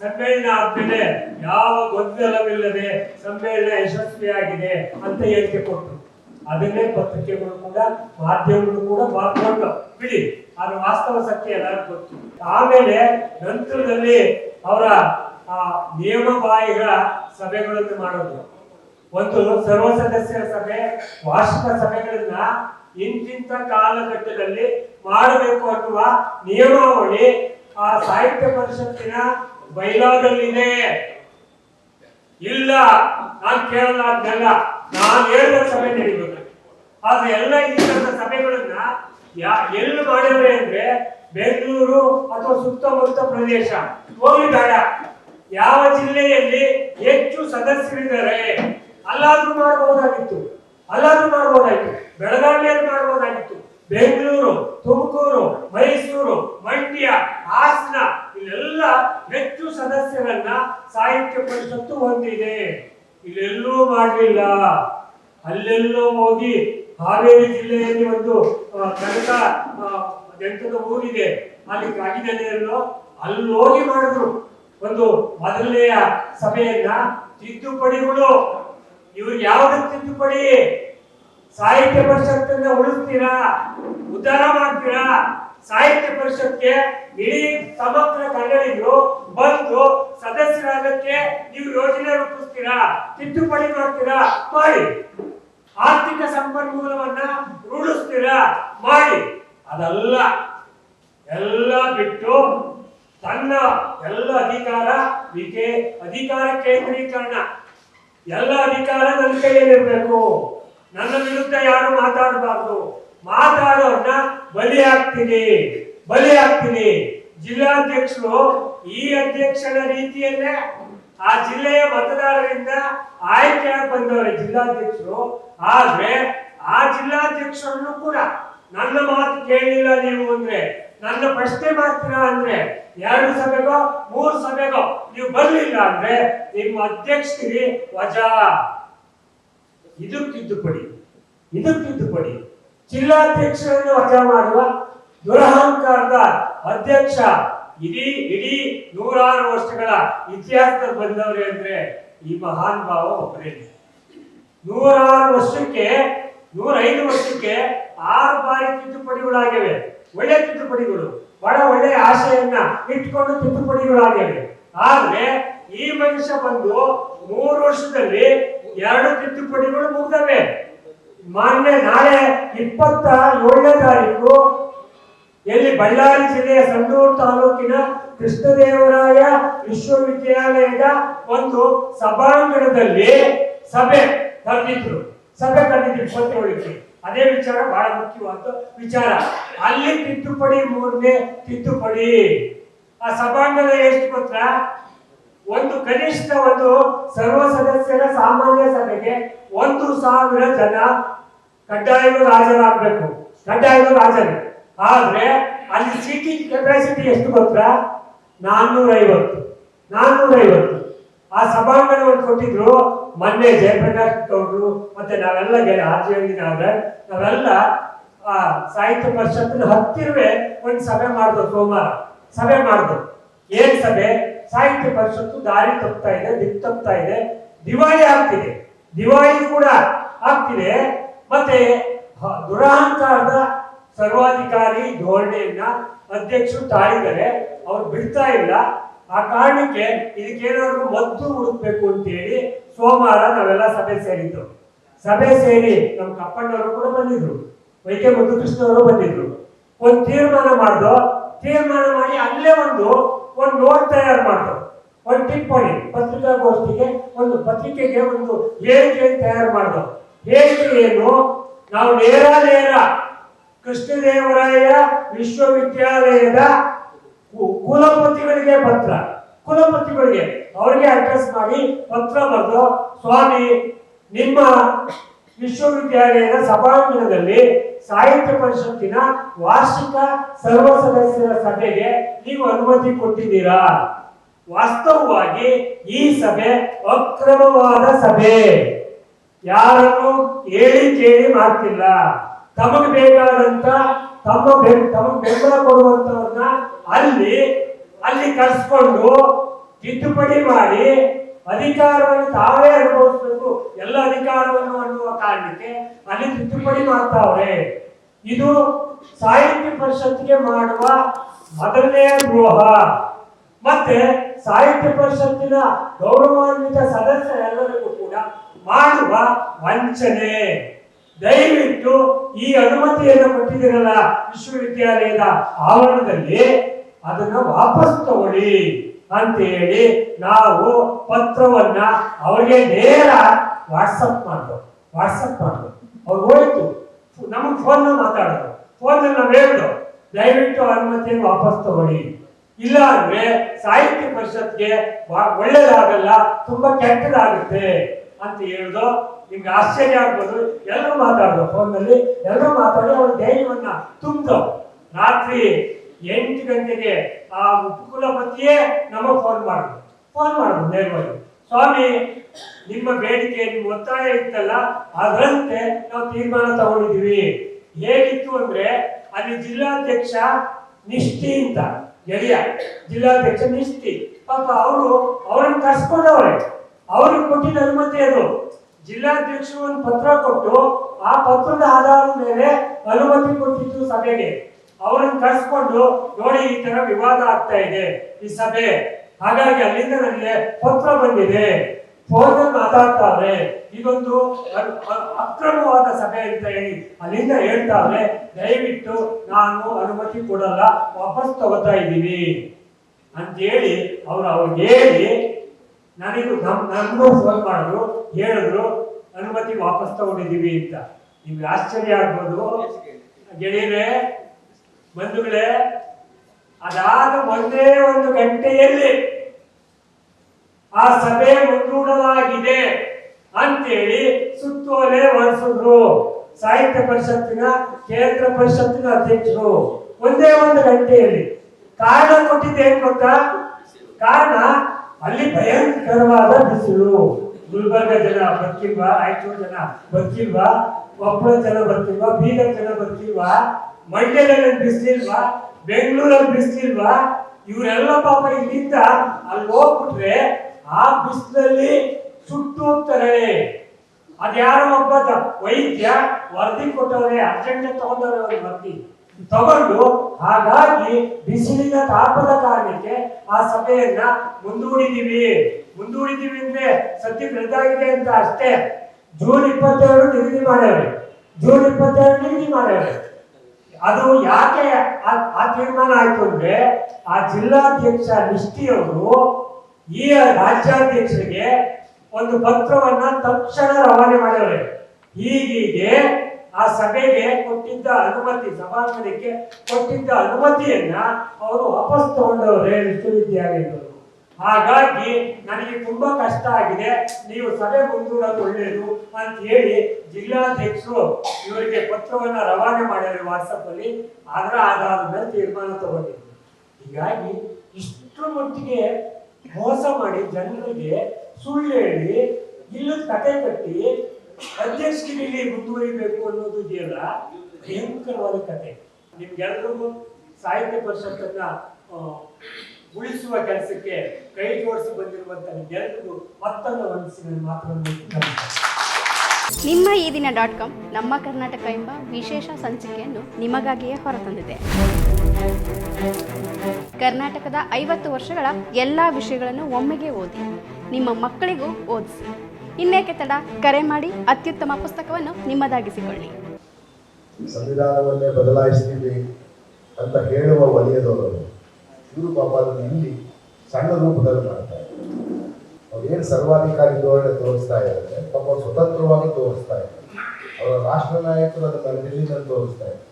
ಸಮ್ಮೇಳನ ಆದ್ಮೇಲೆ ಯಾವ ಗೊಂದಲವಿಲ್ಲದೆ ಸಮ್ಮೇಳನ ಯಶಸ್ವಿಯಾಗಿದೆ ಅಂತ ಹೇಳಿಕೆ ಕೊಟ್ಟರು. ಅದನ್ನೇ ಪತ್ರಿಕೆಗಳು ಕೂಡ, ಮಾಧ್ಯಮಗಳು ಕೂಡ ಮಾಡ್ಕೊಂಡು ಬಿಡಿ. ಅದು ವಾಸ್ತವ ಸತ್ಯ ಎಲ್ಲರಿಗೂ ಗೊತ್ತು. ಆಮೇಲೆ ನಂತರದಲ್ಲಿ ಅವರ, ಆ, ನಿಯಮ ಬಾಹಿರ ಸಭೆಗಳನ್ನು ಮಾಡೋದು. ಒಂದು ಸರ್ವ ಸದಸ್ಯರ ಸಭೆ, ವಾರ್ಷಿಕ ಸಭೆಗಳನ್ನ ಇಂತಿಂತ ಕಾಲಘಟ್ಟದಲ್ಲಿ ಮಾಡಬೇಕು ಅನ್ನುವ ನಿಯಮಾವಳಿ ಆ ಸಾಹಿತ್ಯ ಪರಿಷತ್ತಿನ ಬೈಲಾದಲ್ಲಿದೆ ಇಲ್ಲ, ನಾನು ಕೇಳಲ್ಲ ಅದನ್ನೆಲ್ಲ ನಾನು ಹೇಳಿದ ಸಭೆ ನಡೀಬೇಕು. ಆದ್ರೆ ಎಲ್ಲ ಈ ಸಭೆಗಳನ್ನ ಎಲ್ಲಿ ಮಾಡಿದ್ರೆ ಅಂದ್ರೆ ಬೆಂಗಳೂರು ಅಥವಾ ಸುತ್ತಮುತ್ತ ಪ್ರದೇಶ. ಬೇಡ. ಯಾವ ಜಿಲ್ಲೆಯಲ್ಲಿ ಹೆಚ್ಚು ಸದಸ್ಯರಿದ್ದಾರೆ? ಅಲ್ಲಾದ್ರೂ ಮಾಡಬಹುದಾಗಿತ್ತು ಅಲ್ಲಾದ್ರೂ ಮಾಡಬಹುದಾಗಿತ್ತು ಬೆಳಗಾವಿಯಲ್ಲಿ ಮಾಡಬಹುದಾಗಿತ್ತು ಬೆಂಗಳೂರು, ತುಮಕೂರು, ಮೈಸೂರು, ಮಂಡ್ಯ, ಹಾಸನ, ಇಲ್ಲೆಲ್ಲ ಹೆಚ್ಚು ಸದಸ್ಯರನ್ನ ಸಾಹಿತ್ಯ ಪರಿಷತ್ತು ಹೊಂದಿದೆ. ಇಲ್ಲೆಲ್ಲೂ ಮಾಡಲಿಲ್ಲ. ಅಲ್ಲೆಲ್ಲೋ ಹೋಗಿ ಹಾವೇರಿ ಜಿಲ್ಲೆಯಲ್ಲಿ ಒಂದು ಕನಕ ದಂತದ ಊರಿದೆ. ಅಲ್ಲಿ ಕಾಗಿನೆಲೆಯಲ್ಲೋ ಅಲ್ಲೋಗಿ ಮಾಡಿದ್ರು. ಒಂದು ಮೊದಲನೆಯ ಸಭೆಯನ್ನ ತಿದ್ದುಪಡಿಗಳು ಇವ್ರಿಗೆ ಯಾವ್ದು ತಿದ್ದುಪಡಿ ಸಾಹಿತ್ಯ ಪರಿಷತ್ತನ್ನ ಉಳಿಸ್ತೀರಾ? ಉದ್ಧಾರ ಮಾಡ್ತೀರಾ? ಸಾಹಿತ್ಯ ಪರಿಷತ್ಗೆ ಇಡೀ ಸಮಗ್ರ ಕನ್ನಡಿಗರು ಬಂದು ಸದಸ್ಯರಾಗಕ್ಕೆ ನೀವು ಯೋಜನೆ ರೂಪಿಸ್ತೀರಾ? ತಿದ್ದುಪಡಿ ಮಾಡ್ತೀರಾ? ಮಾಡಿ. ಆರ್ಥಿಕ ಸಂಪನ್ಮೂಲವನ್ನ ರೂಢಿಸ್ತೀರಾ? ಮಾಡಿ. ಅದಲ್ಲ, ಎಲ್ಲ ಬಿಟ್ಟು ತನ್ನ ಎಲ್ಲ ಅಧಿಕಾರ ಅಧಿಕಾರ ಕೇಂದ್ರೀಕರಣ. ಎಲ್ಲ ಅಧಿಕಾರ ನನ್ನ ಕೈಯಲ್ಲಿರಬೇಕು ನನ್ನ ವಿರುದ್ಧ ಯಾರು ಮಾತಾಡಬಾರ್ದು. ಮಾತಾಡೋರ್ನ ಬಲಿ ಆಗ್ತೀನಿ ಬಲಿ ಆಗ್ತೀನಿ ಜಿಲ್ಲಾಧ್ಯಕ್ಷರು ಈ ಅಧ್ಯಕ್ಷನ ರೀತಿಯಲ್ಲೇ ಆ ಜಿಲ್ಲೆಯ ಮತದಾರರಿಂದ ಆಯ್ಕೆ ಬಂದವರು ಜಿಲ್ಲಾಧ್ಯಕ್ಷರು. ಆದ್ರೆ ಆ ಜಿಲ್ಲಾಧ್ಯಕ್ಷರನ್ನು ಕೂಡ ನನ್ನ ಮಾತು ಕೇಳಲಿಲ್ಲ ನೀವು ಅಂದ್ರೆ ನನ್ನ ಪ್ರಶ್ನೆ ಮಾಡ್ತೀರಾ ಅಂದ್ರೆ ಎರಡು ಸಭೆಗೋ, ಮೂರು ಸಭೆಗೋ, ನೀವು ಬರ್ಲಿಲ್ಲ ಅಂದ್ರೆ ನಿಮ್ಮ ಅಧ್ಯಕ್ಷರಿಗೆ ವಜಾ. ಇದಕ್ ತಿದ್ದುಪಡಿ. ಇದಕ್ ತಿದ್ದುಪಡಿ. ಜಿಲ್ಲಾಧ್ಯಕ್ಷರನ್ನು ವಜಾ ಮಾಡುವ ದುರಹಂಕಾರದ ಅಧ್ಯಕ್ಷ ಇಡೀ ಇಡೀ ನೂರಾರು ವರ್ಷಗಳ ಇತಿಹಾಸದ ಬಂದವ್ರೆ ಅಂದ್ರೆ ಈ ಮಹಾನ್ ಭಾವ ಒಬ್ಬರೇ. ನೂರಾರು ವರ್ಷಕ್ಕೆ, ನೂರೈದು ವರ್ಷಕ್ಕೆ ಆರು ಬಾರಿ ತಿದ್ದುಪಡಿಗಳಾಗಿವೆ. ಒಳ್ಳೆ ತಿದ್ದುಪಡಿಗಳು, ಬಹಳ ಒಳ್ಳೆಯ ಆಶೆಯನ್ನ ಇಟ್ಕೊಂಡು ತಿದ್ದುಪಡಿಗಳಾಗಿವೆ ಆದ್ರೆ ಈ ಮನುಷ್ಯ ಬಂದು ಮೂರು ವರ್ಷದಲ್ಲಿ ಎರಡು ತಿದ್ದುಪಡಿಗಳು ಮುಗ್ದವೆ. ಮಾನ್ಯ ನಾಳೆ ಇಪ್ಪತ್ತ ಏಳನೇ ತಾರೀಕು ಎಲ್ಲಿ ಬಳ್ಳಾರಿ ಜಿಲ್ಲೆಯ ಸಂಡೂರು ತಾಲೂಕಿನ ಕೃಷ್ಣದೇವರಾಯ ವಿಶ್ವವಿದ್ಯಾಲಯದ ಒಂದು ಸಭಾಂಗಣದಲ್ಲಿ ಸಭೆ ಕರೆದಿದ್ರು ಸಭೆ ಕರೆದಿದ್ರು ಇಪ್ಪತ್ತೇಳಕ್ಕೆ. ಅದೇ ವಿಚಾರ ಬಹಳ ಮುಖ್ಯವಾದ ವಿಚಾರ. ಅಲ್ಲಿ ತಿದ್ದುಪಡಿ ಮೂರನೇ ತಿದ್ದುಪಡಿ. ಆ ಸಭಾಂಗಣ ಎಷ್ಟು ಗೊತ್ತಾ? ಒಂದು ಕನಿಷ್ಠ ಒಂದು ಸರ್ವ ಸದಸ್ಯರ ಸಾಮಾನ್ಯ ಸಭೆಗೆ ಒಂದು ಸಾವಿರ ಜನ ಕಡ್ಡಾಯವಾಗಿ ಹಾಜರಾಗಬೇಕು ಕಡ್ಡಾಯವಾಗಿ ಹಾಜರು ಆದ್ರೆ ಅಲ್ಲಿ ಸೀಟಿಂಗ್ ಕೆಪಾಸಿಟಿ ಎಷ್ಟು ಗೊತ್ತಾ? ನಾನ್ನೂರ ಐವತ್ತು ನಾನ್ನೂರ ಐವತ್ತು ಆ ಸಭಾಂಗಣವನ್ನು ಕೊಟ್ಟಿದ್ರು ಮೊನ್ನೆ ಜಯಪ್ರಕಾಶ್ ಗೌಡ್ರು ಮತ್ತೆ ನಾವೆಲ್ಲ ಗೆಳೆ ಹಾಜರಾಗಿದ್ದಾವೆ ನಾವೆಲ್ಲ, ಆ, ಸಾಹಿತ್ಯ ಪರಿಷತ್ತಿನ ಹತ್ತಿರವೇ ಒಂದು ಸಭೆ ಮಾಡಿದ್ರು ಸೋಮವಾರ. ಸಭೆ ಮಾಡಿದ್ರು ಏನ್ ಸಭೆ? ಸಾಹಿತ್ಯ ಪರಿಷತ್ತು ದಾರಿ ತಪ್ತಾ ಇದೆ ದಿಕ್ ತಪ್ತಾ ಇದೆ. ದಿವಾಳಿ ಆಗ್ತಿದೆ. ದಿವಾಳಿ ಕೂಡ ಆಗ್ತಿದೆ. ಮತ್ತೆ ದುರಹಂಕಾರದ ಸರ್ವಾಧಿಕಾರಿ ಧೋರಣೆಯನ್ನ ಅಧ್ಯಕ್ಷರು ತಾಳಿದರೆ ಅವ್ರು ಬಿಡ್ತಾ ಇಲ್ಲ. ಆ ಕಾರಣಕ್ಕೆ ಇದಕ್ಕೇನಾದ್ರು ಮದ್ದು ಹುಡುಕ್ಬೇಕು ಅಂತ ಹೇಳಿ ಸೋಮವಾರ ನಾವೆಲ್ಲ ಸಭೆ ಸೇರಿದ್ದು ಸಭೆ ಸೇರಿ ನಮ್ಮ ಕಪ್ಪಣ್ಣವರು ಕೂಡ ಬಂದಿದ್ರು. ವೈಕೆ ಕೃಷ್ಣ ಅವರು ಬಂದಿದ್ರು. ಒಂದು ತೀರ್ಮಾನ ಮಾಡ್ದು, ತೀರ್ಮಾನ ಮಾಡಿ ಅಲ್ಲೇ ಒಂದು ಒಂದು ನೋಟ್ ತಯಾರು ಮಾಡ್ದು. ಒಂದು ಟಿಪ್ಪಣಿ, ಪತ್ರಿಕಾಗೋಷ್ಠಿಗೆ ಒಂದು ಪತ್ರಿಕೆಗೆ ಒಂದು ಹೇಳಿಕೆ ತಯಾರು ಮಾಡ್ದು. ಹೇಳಿಕೆ ಏನು? ನಾವು ನೇರ ನೇರ ಕೃಷ್ಣದೇವರಾಯ ವಿಶ್ವವಿದ್ಯಾಲಯದ ಕುಲಪತಿಗಳಿಗೆ ಪತ್ರ. ಕುಲಪತಿಗಳಿಗೆ ಅವರಿಗೆ ಅಡ್ರೆಸ್ ಮಾಡಿ ಪತ್ರ ಬರೆದು, ಸ್ವಾಮಿ, ನಿಮ್ಮ ವಿಶ್ವವಿದ್ಯಾಲಯದ ಸಭಾಂಗಣದಲ್ಲಿ ಸಾಹಿತ್ಯ ಪರಿಷತ್ತಿನ ವಾರ್ಷಿಕ ಸರ್ವ ಸದಸ್ಯರ ಸಭೆಗೆ ನೀವು ಅನುಮತಿ ಕೊಟ್ಟಿದ್ದೀರಾ? ವಾಸ್ತವವಾಗಿ ಈ ಸಭೆ ಅಕ್ರಮವಾದ ಸಭೆ. ಯಾರನ್ನು ಹೇಳಿ ಕೇಳಿ ಮಾಡ್ತಿಲ್ಲ. ತಮಗೆ ಬೇಕಾದಂತ ತಮ್ಮ ತಮಗೆ ಬೆಂಬಲ ಕೊಡುವಂತವ್ರನ್ನ ಅಲ್ಲಿ ಅಲ್ಲಿ ಕರೆಸ್ಕೊಂಡು ತಿದ್ದುಪಡಿ ಮಾಡಿ ಅಧಿಕಾರವನ್ನು ತಾವೇ ಅನುಭವಿಸಬೇಕು. ಎಲ್ಲ ಅಧಿಕಾರವನ್ನು ಅನ್ನುವ ಕಾರಣಕ್ಕೆ ಅಲ್ಲಿ ತಿದ್ದುಪಡಿ ಮಾಡ್ತಾವ್ರೆ. ಇದು ಸಾಹಿತ್ಯ ಪರಿಷತ್ಗೆ ಮಾಡುವ ಮೊದಲನೆಯ ದ್ರೋಹ. ಮತ್ತೆ ಸಾಹಿತ್ಯ ಪರಿಷತ್ತಿನ ಗೌರವಾನ್ವಿತ ಸದಸ್ಯರೆಲ್ಲರಿಗೂ ಕೂಡ ಮಾಡುವ ವಂಚನೆ. ದಯವಿಟ್ಟು ಈ ಅನುಮತಿಯನ್ನು ಕೊಟ್ಟಿದ್ದೀರಲ್ಲ ವಿಶ್ವವಿದ್ಯಾಲಯದ ಆವರಣದಲ್ಲಿ. ಅದನ್ನ ವಾಪಸ್ ತಗೊಳ್ಳಿ ಅಂತ ಹೇಳಿ ನಾವು ಪತ್ರವನ್ನ ಅವರಿಗೆ ನೇರ ವಾಟ್ಸಪ್ ಮಾಡ್ದು ವಾಟ್ಸಪ್ ಮಾಡ್ದು. ಅವ್ರು ಹೋಯ್ತು. ನಮಗೆ ಫೋನ್ ಮಾತಾಡೋದು. ಫೋನ್ ನಾವು ಹೇಳ್ದು, ದಯವಿಟ್ಟು ಅನುಮತಿಯನ್ನು ವಾಪಸ್ ತಗೊಳ್ಳಿ. ಇಲ್ಲ ಅಂದ್ರೆ ಸಾಹಿತ್ಯ ಪರಿಷತ್ಗೆ ಒಳ್ಳೇದಾಗಲ್ಲ, ತುಂಬಾ ಕೆಟ್ಟದಾಗುತ್ತೆ ಅಂತ ಹೇಳುದು, ನಿಮ್ಗೆ ಆಶ್ಚರ್ಯ ಆಗ್ಬೋದು. ಎಲ್ಲರೂ ಫೋನ್ನಲ್ಲಿ ಎಲ್ಲರೂ ಮಾತಾಡಿ ಅವ್ರ ಧೈರ್ಯವನ್ನ ತುಂಬಿದವು ರಾತ್ರಿ ಎಂಟು ಗಂಟೆಗೆ ಆ ಉಪಕುಲಪತಿಯೇ ನಮಗೆ ಫೋನ್ ಮಾಡಿದ್ರು. ಫೋನ್ ಮಾಡಿದ್ರು, ನೇರವಾಗಿ. ಸ್ವಾಮಿ, ನಿಮ್ಮ ಬೇಡಿಕೆ ನಿಮ್ಮ ಒತ್ತಾಯ ಇತ್ತಲ್ಲ, ಅದರಂತೆ ನಾವು ತೀರ್ಮಾನ ತಗೊಂಡಿದ್ದೀವಿ. ಹೇಗಿತ್ತು ಅಂದ್ರೆ, ಅಲ್ಲಿ ಜಿಲ್ಲಾಧ್ಯಕ್ಷ ನಿಷ್ಠಿ ಅಂತ ಗೆಳೆಯ ಜಿಲ್ಲಾಧ್ಯಕ್ಷ ನಿಷ್ಠಿ. ಪಾಪ ಅವರು, ಅವ್ರನ್ನ ಕರ್ಸ್ಕೊಂಡವ್ರೆ. ಅವ್ರಿಗೆ ಕೊಟ್ಟಿದ್ದ ಅನುಮತಿ ಅದು. ಜಿಲ್ಲಾಧ್ಯಕ್ಷರು ಒಂದು ಪತ್ರ ಕೊಟ್ಟು, ಆ ಪತ್ರದ ಆಧಾರದ ಮೇಲೆ ಅನುಮತಿ ಕೊಟ್ಟಿದ್ದು ಸಭೆಗೆ. ಅವರನ್ನು ಕರೆಸ್ಕೊಂಡು, ನೋಡಿ, ಈ ತರ ವಿವಾದ ಆಗ್ತಾ ಇದೆ ಈ ಸಭೆ. ಹಾಗಾಗಿ ಅಲ್ಲಿಂದ ನನಗೆ ಪತ್ರ ಬಂದಿದೆ. ಫೋನ್ ಮಾತಾಡ್ತಾವ್ರೆ ಇದೊಂದು ಅಕ್ರಮವಾದ ಸಭೆ ಅಂತ ಹೇಳಿ ಅಲ್ಲಿಂದ ಹೇಳ್ತಾವ್ರೆ ದಯವಿಟ್ಟು ನಾನು ಅನುಮತಿ ಕೊಡಲ್ಲ, ವಾಪಸ್ ತಗೋತಾ ಇದ್ದೀನಿ ಅಂತ ಹೇಳಿ ಅವ್ರು ಅವ್ರಿಗೆ ಹೇಳಿ ನನಗೂ ನಮ್, ನನ್ಗೂ ಫೋನ್ ಮಾಡಿದ್ರು, ಹೇಳಿದ್ರು, ಅನುಮತಿ ವಾಪಸ್ ತಗೊಂಡಿದೀವಿ ಅಂತ. ನಿಮ್ಗೆ ಆಶ್ಚರ್ಯ ಆಗ್ಬೋದು. ಗೆಳೆಯರೇ ಬಂಧುಗಳೇ, ಅದಾದ ಒಂದೇ ಒಂದು ಗಂಟೆಯಲ್ಲಿ ಆ ಸಭೆ ಮುಂದೂಡಲಾಗಿದೆ ಅಂತೇಳಿ ಸುತ್ತೋಲೆ ಹೊರಿಸಿದ್ರು ಸಾಹಿತ್ಯ ಪರಿಷತ್ತಿನ, ಕೇಂದ್ರ ಪರಿಷತ್ತಿನ ಅಧ್ಯಕ್ಷರು ಒಂದೇ ಒಂದು ಗಂಟೆಯಲ್ಲಿ ಕಾರಣ ಕೊಟ್ಟಿದ್ದು ಏನ್ ಗೊತ್ತಾ? ಕಾರಣ ಅಲ್ಲಿ ಭಯಂಕರವಾದ ಬಿಸಿಲು. ಗುಲ್ಬರ್ಗ ಜನ ಬರ್ತಿಲ್ವಾ? ರಾಯಚೂರು ಜನ ಬರ್ತಿಲ್ವಾ? ಕೊಪ್ಪಳ ಜನ ಬರ್ತಿಲ್ವಾ? ಬೀದರ್ ಜನ ಬರ್ತಿಲ್ವಾ? ಮಂಡ್ಯದಲ್ಲಿ ಬಿಸಿಲಿಲ್ವಾ ಬೆಂಗಳೂರಲ್ಲಿ ಬಿಸಿಲಿಲ್ವಾ ಇವರೆಲ್ಲ ಪಾಪ ಇಲ್ಲಿಂದ ಅಲ್ಲಿ ಹೋಗ್ಬಿಟ್ರೆ ಆ ಬಿಸಿಲಲ್ಲಿ ಸುಟ್ಟು ಹೋಗ್ತಾರೆ. ಅದ್ಯಾರೋ ಒಬ್ಬ ವೈದ್ಯ ವರದಿ ಕೊಟ್ಟವ್ರೆ, ಅರ್ಜೆಂಟ್ ತಗೊಂಡವ್ರೆ ಅವ್ರಿಗೆ ವರದಿ. ತಗೊಂಡು ಹಾಗಾಗಿ ಬಿಸಿಲಿನ ತಾಪದ ಕಾರಣಕ್ಕೆ ಆ ಸಭೆಯನ್ನ ಮುಂದೂಡಿದೀವಿ ಮುಂದೂಡಿದೀವಿ ಅಂದ್ರೆ ಸತ್ಯ ಬೆಳೆದಾಗಿದೆ ಅಂತ ಅಷ್ಟೇ. ಜೂನ್ ಇಪ್ಪತ್ತೆರಡು ನಿಗದಿ ಮಾಡ್ಯಾವೆ ಜೂನ್ ಇಪ್ಪತ್ತೆರಡು ನಿಗದಿ ಮಾಡ್ಯಾವ್ರೆ. ಅದು ಯಾಕೆ ಆ- ತೀರ್ಮಾನ ಆಯ್ತು ಅಂದ್ರೆ ಆ ಜಿಲ್ಲಾಧ್ಯಕ್ಷ ನಿಷ್ಠಿಯವರು ಈ ರಾಜ್ಯಾಧ್ಯಕ್ಷರಿಗೆ ಒಂದು ಪತ್ರವನ್ನ ತಕ್ಷಣ ರವಾನೆ ಮಾಡಿದ್ದಾರೆ. ಹೀಗೀಗೆ ಆ ಸಭೆಗೆ ಕೊಟ್ಟಿದ್ದ ಅನುಮತಿ, ಸಭಾಂಗಣಕ್ಕೆ ಕೊಟ್ಟಿದ್ದ ಅನುಮತಿಯನ್ನ ಅವರು ವಾಪಸ್ ತಗೊಂಡವ್ರೆ ವಿಶ್ವವಿದ್ಯಾಲಯದವರು. ಹಾಗಾಗಿ ನನಗೆ ತುಂಬಾ ಕಷ್ಟ ಆಗಿದೆ. ನೀವು ಸಭೆ ಮುಂದೂಡೋದು ಒಳ್ಳೆಯದು ಅಂತ ಹೇಳಿ ಜಿಲ್ಲಾಧ್ಯಕ್ಷರು ಇವರಿಗೆ ಪತ್ರವನ್ನ ರವಾನೆ ಮಾಡಿದ್ರು ವಾಟ್ಸಪ್ ಅಲ್ಲಿ. ಅದರ ಆಧಾರದ ಮೇಲೆ ತೀರ್ಮಾನ ತಗೊಂಡಿದ್ರು. ಹೀಗಾಗಿ ಇಷ್ಟರ ಮಟ್ಟಿಗೆ ಮೋಸ ಮಾಡಿ ಜನರಿಗೆ ಸುಳ್ಳು ಹೇಳಿ, ಇಲ್ಲದ ಕತೆ ಕಟ್ಟಿ, ಅಧ್ಯಕ್ಷರಿಗೆ ಮುಂದುವರಿಬೇಕು ಅನ್ನೋದು ಇದೆಯಲ್ಲ, ಭಯಂಕರವಾದ ಕತೆ. ನಿಮ್ಗೆಲ್ರಿಗೂ ಸಾಹಿತ್ಯ ಪರಿಷತ್ತನ್ನ ಉಳಿಸುವ ಕೆಲಸಕ್ಕೆ ಕೈ ಜೋಡಿಸಿ ಬಂದಿರುವಂತಹ ಜನರಿಗೂ ಮತ್ತೊಂದು ಮನಸ್ಸಿನ ಮಾತನ್ನು ನಿಮ್ಮ ಈ ದಿನ ಡಾಟ್ ಕಾಮ್ ನಮ್ಮ ಕರ್ನಾಟಕ ಎಂಬ ವಿಶೇಷ ಸಂಚಿಕೆಯನ್ನು ನಿಮಗಾಗಿಯೇ ಹೊರತಂದಿದೆ. ಕರ್ನಾಟಕದ ಐವತ್ತು ವರ್ಷಗಳ ಎಲ್ಲ ವಿಷಯಗಳನ್ನು ಒಮ್ಮೆಗೆ ಓದಿ ನಿಮ್ಮ ಮಕ್ಕಳಿಗೂ ಓದಿಸಿ. ಇನ್ನೇಕೆ ತಡ? ಕರೆ ಮಾಡಿ ಅತ್ಯುತ್ತಮ ಪುಸ್ತಕವನ್ನು ನಿಮ್ಮದಾಗಿಸಿಕೊಳ್ಳಿ. ಸಂವಿಧಾನವನ್ನೇ ಬದಲಾಯಿಸ್ತೀವಿ ಅಂತ ಹೇಳುವ ವಲಯದವರು ಇವರು ಪಾಪ ಇಲ್ಲಿ ಸಣ್ಣ ರೂಪದಲ್ಲಿ ಮಾಡ್ತಾರೆ ಅವ್ರೇನು ಸರ್ವಾಧಿಕಾರಿ ಧೋರಣೆ ತೋರಿಸ್ತಾ ಇದ್ದಾರೆ, ಪಾಪ ಸ್ವತಂತ್ರವಾಗಿ ತೋರಿಸ್ತಾ ಇದ್ದಾರೆ. ಅವರ ರಾಷ್ಟ್ರ ನಾಯಕರು ಅದನ್ನ ಡೆಲ್ಲಿನಲ್ಲಿ ತೋರಿಸ್ತಾ ಇದ್ದಾರೆ.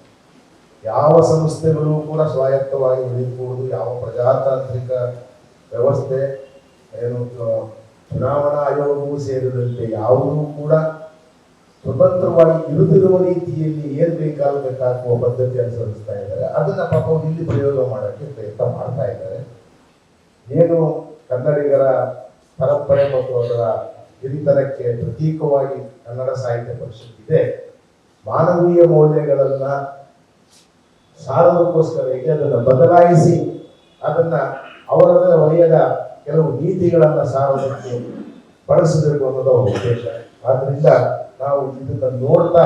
ಯಾವ ಸಂಸ್ಥೆಗಳು ಕೂಡ ಸ್ವಾಯತ್ತವಾಗಿ ಉಳಿಯಬಹುದು ಯಾವ ಪ್ರಜಾತಾಂತ್ರಿಕ ವ್ಯವಸ್ಥೆ ಏನು, ಚುನಾವಣಾ ಆಯೋಗವೂ ಸೇರಿದಂತೆ ಯಾವುದೂ ಕೂಡ ಸ್ವತಂತ್ರವಾಗಿ ಇಳಿದಿರುವ ರೀತಿಯಲ್ಲಿ ಏನ್ ಬೇಕಾದ್ರೂ ಬೇಕಾಗುವ ಪದ್ಧತಿ ಅನುಸರಿಸ್ತಾ ಇದ್ದಾರೆ, ಅದನ್ನ ಪಾಪ ಇಲ್ಲಿ ಪ್ರಯೋಗ ಮಾಡೋಕ್ಕೆ ಪ್ರಯತ್ನ ಮಾಡ್ತಾ ಇದ್ದಾರೆ. ಏನು ಕನ್ನಡಿಗರ ಪರಂಪರೆ ಮತ್ತು ಅದರ ಹಿರಿತನಕ್ಕೆ ಪ್ರತೀಕವಾಗಿ ಕನ್ನಡ ಸಾಹಿತ್ಯ ಪರಿಷತ್ ಇದೆ. ಮಾನವೀಯ ಮೌಲ್ಯಗಳನ್ನ ಸಾರೋದಕ್ಕೋಸ್ಕರ ಇದೆ ಅದನ್ನ ಬದಲಾಯಿಸಿ ಅದನ್ನ ಅವರದೇ ವಲಯದ ಕೆಲವು ನೀತಿಗಳನ್ನ ಸಾರೋದಕ್ಕೆ ಬಳಸಬೇಕು ಅನ್ನೋದು ಅವರ ಉದ್ದೇಶ. ಆದ್ರಿಂದ ನಾವು ಇದನ್ನ ನೋಡ್ತಾ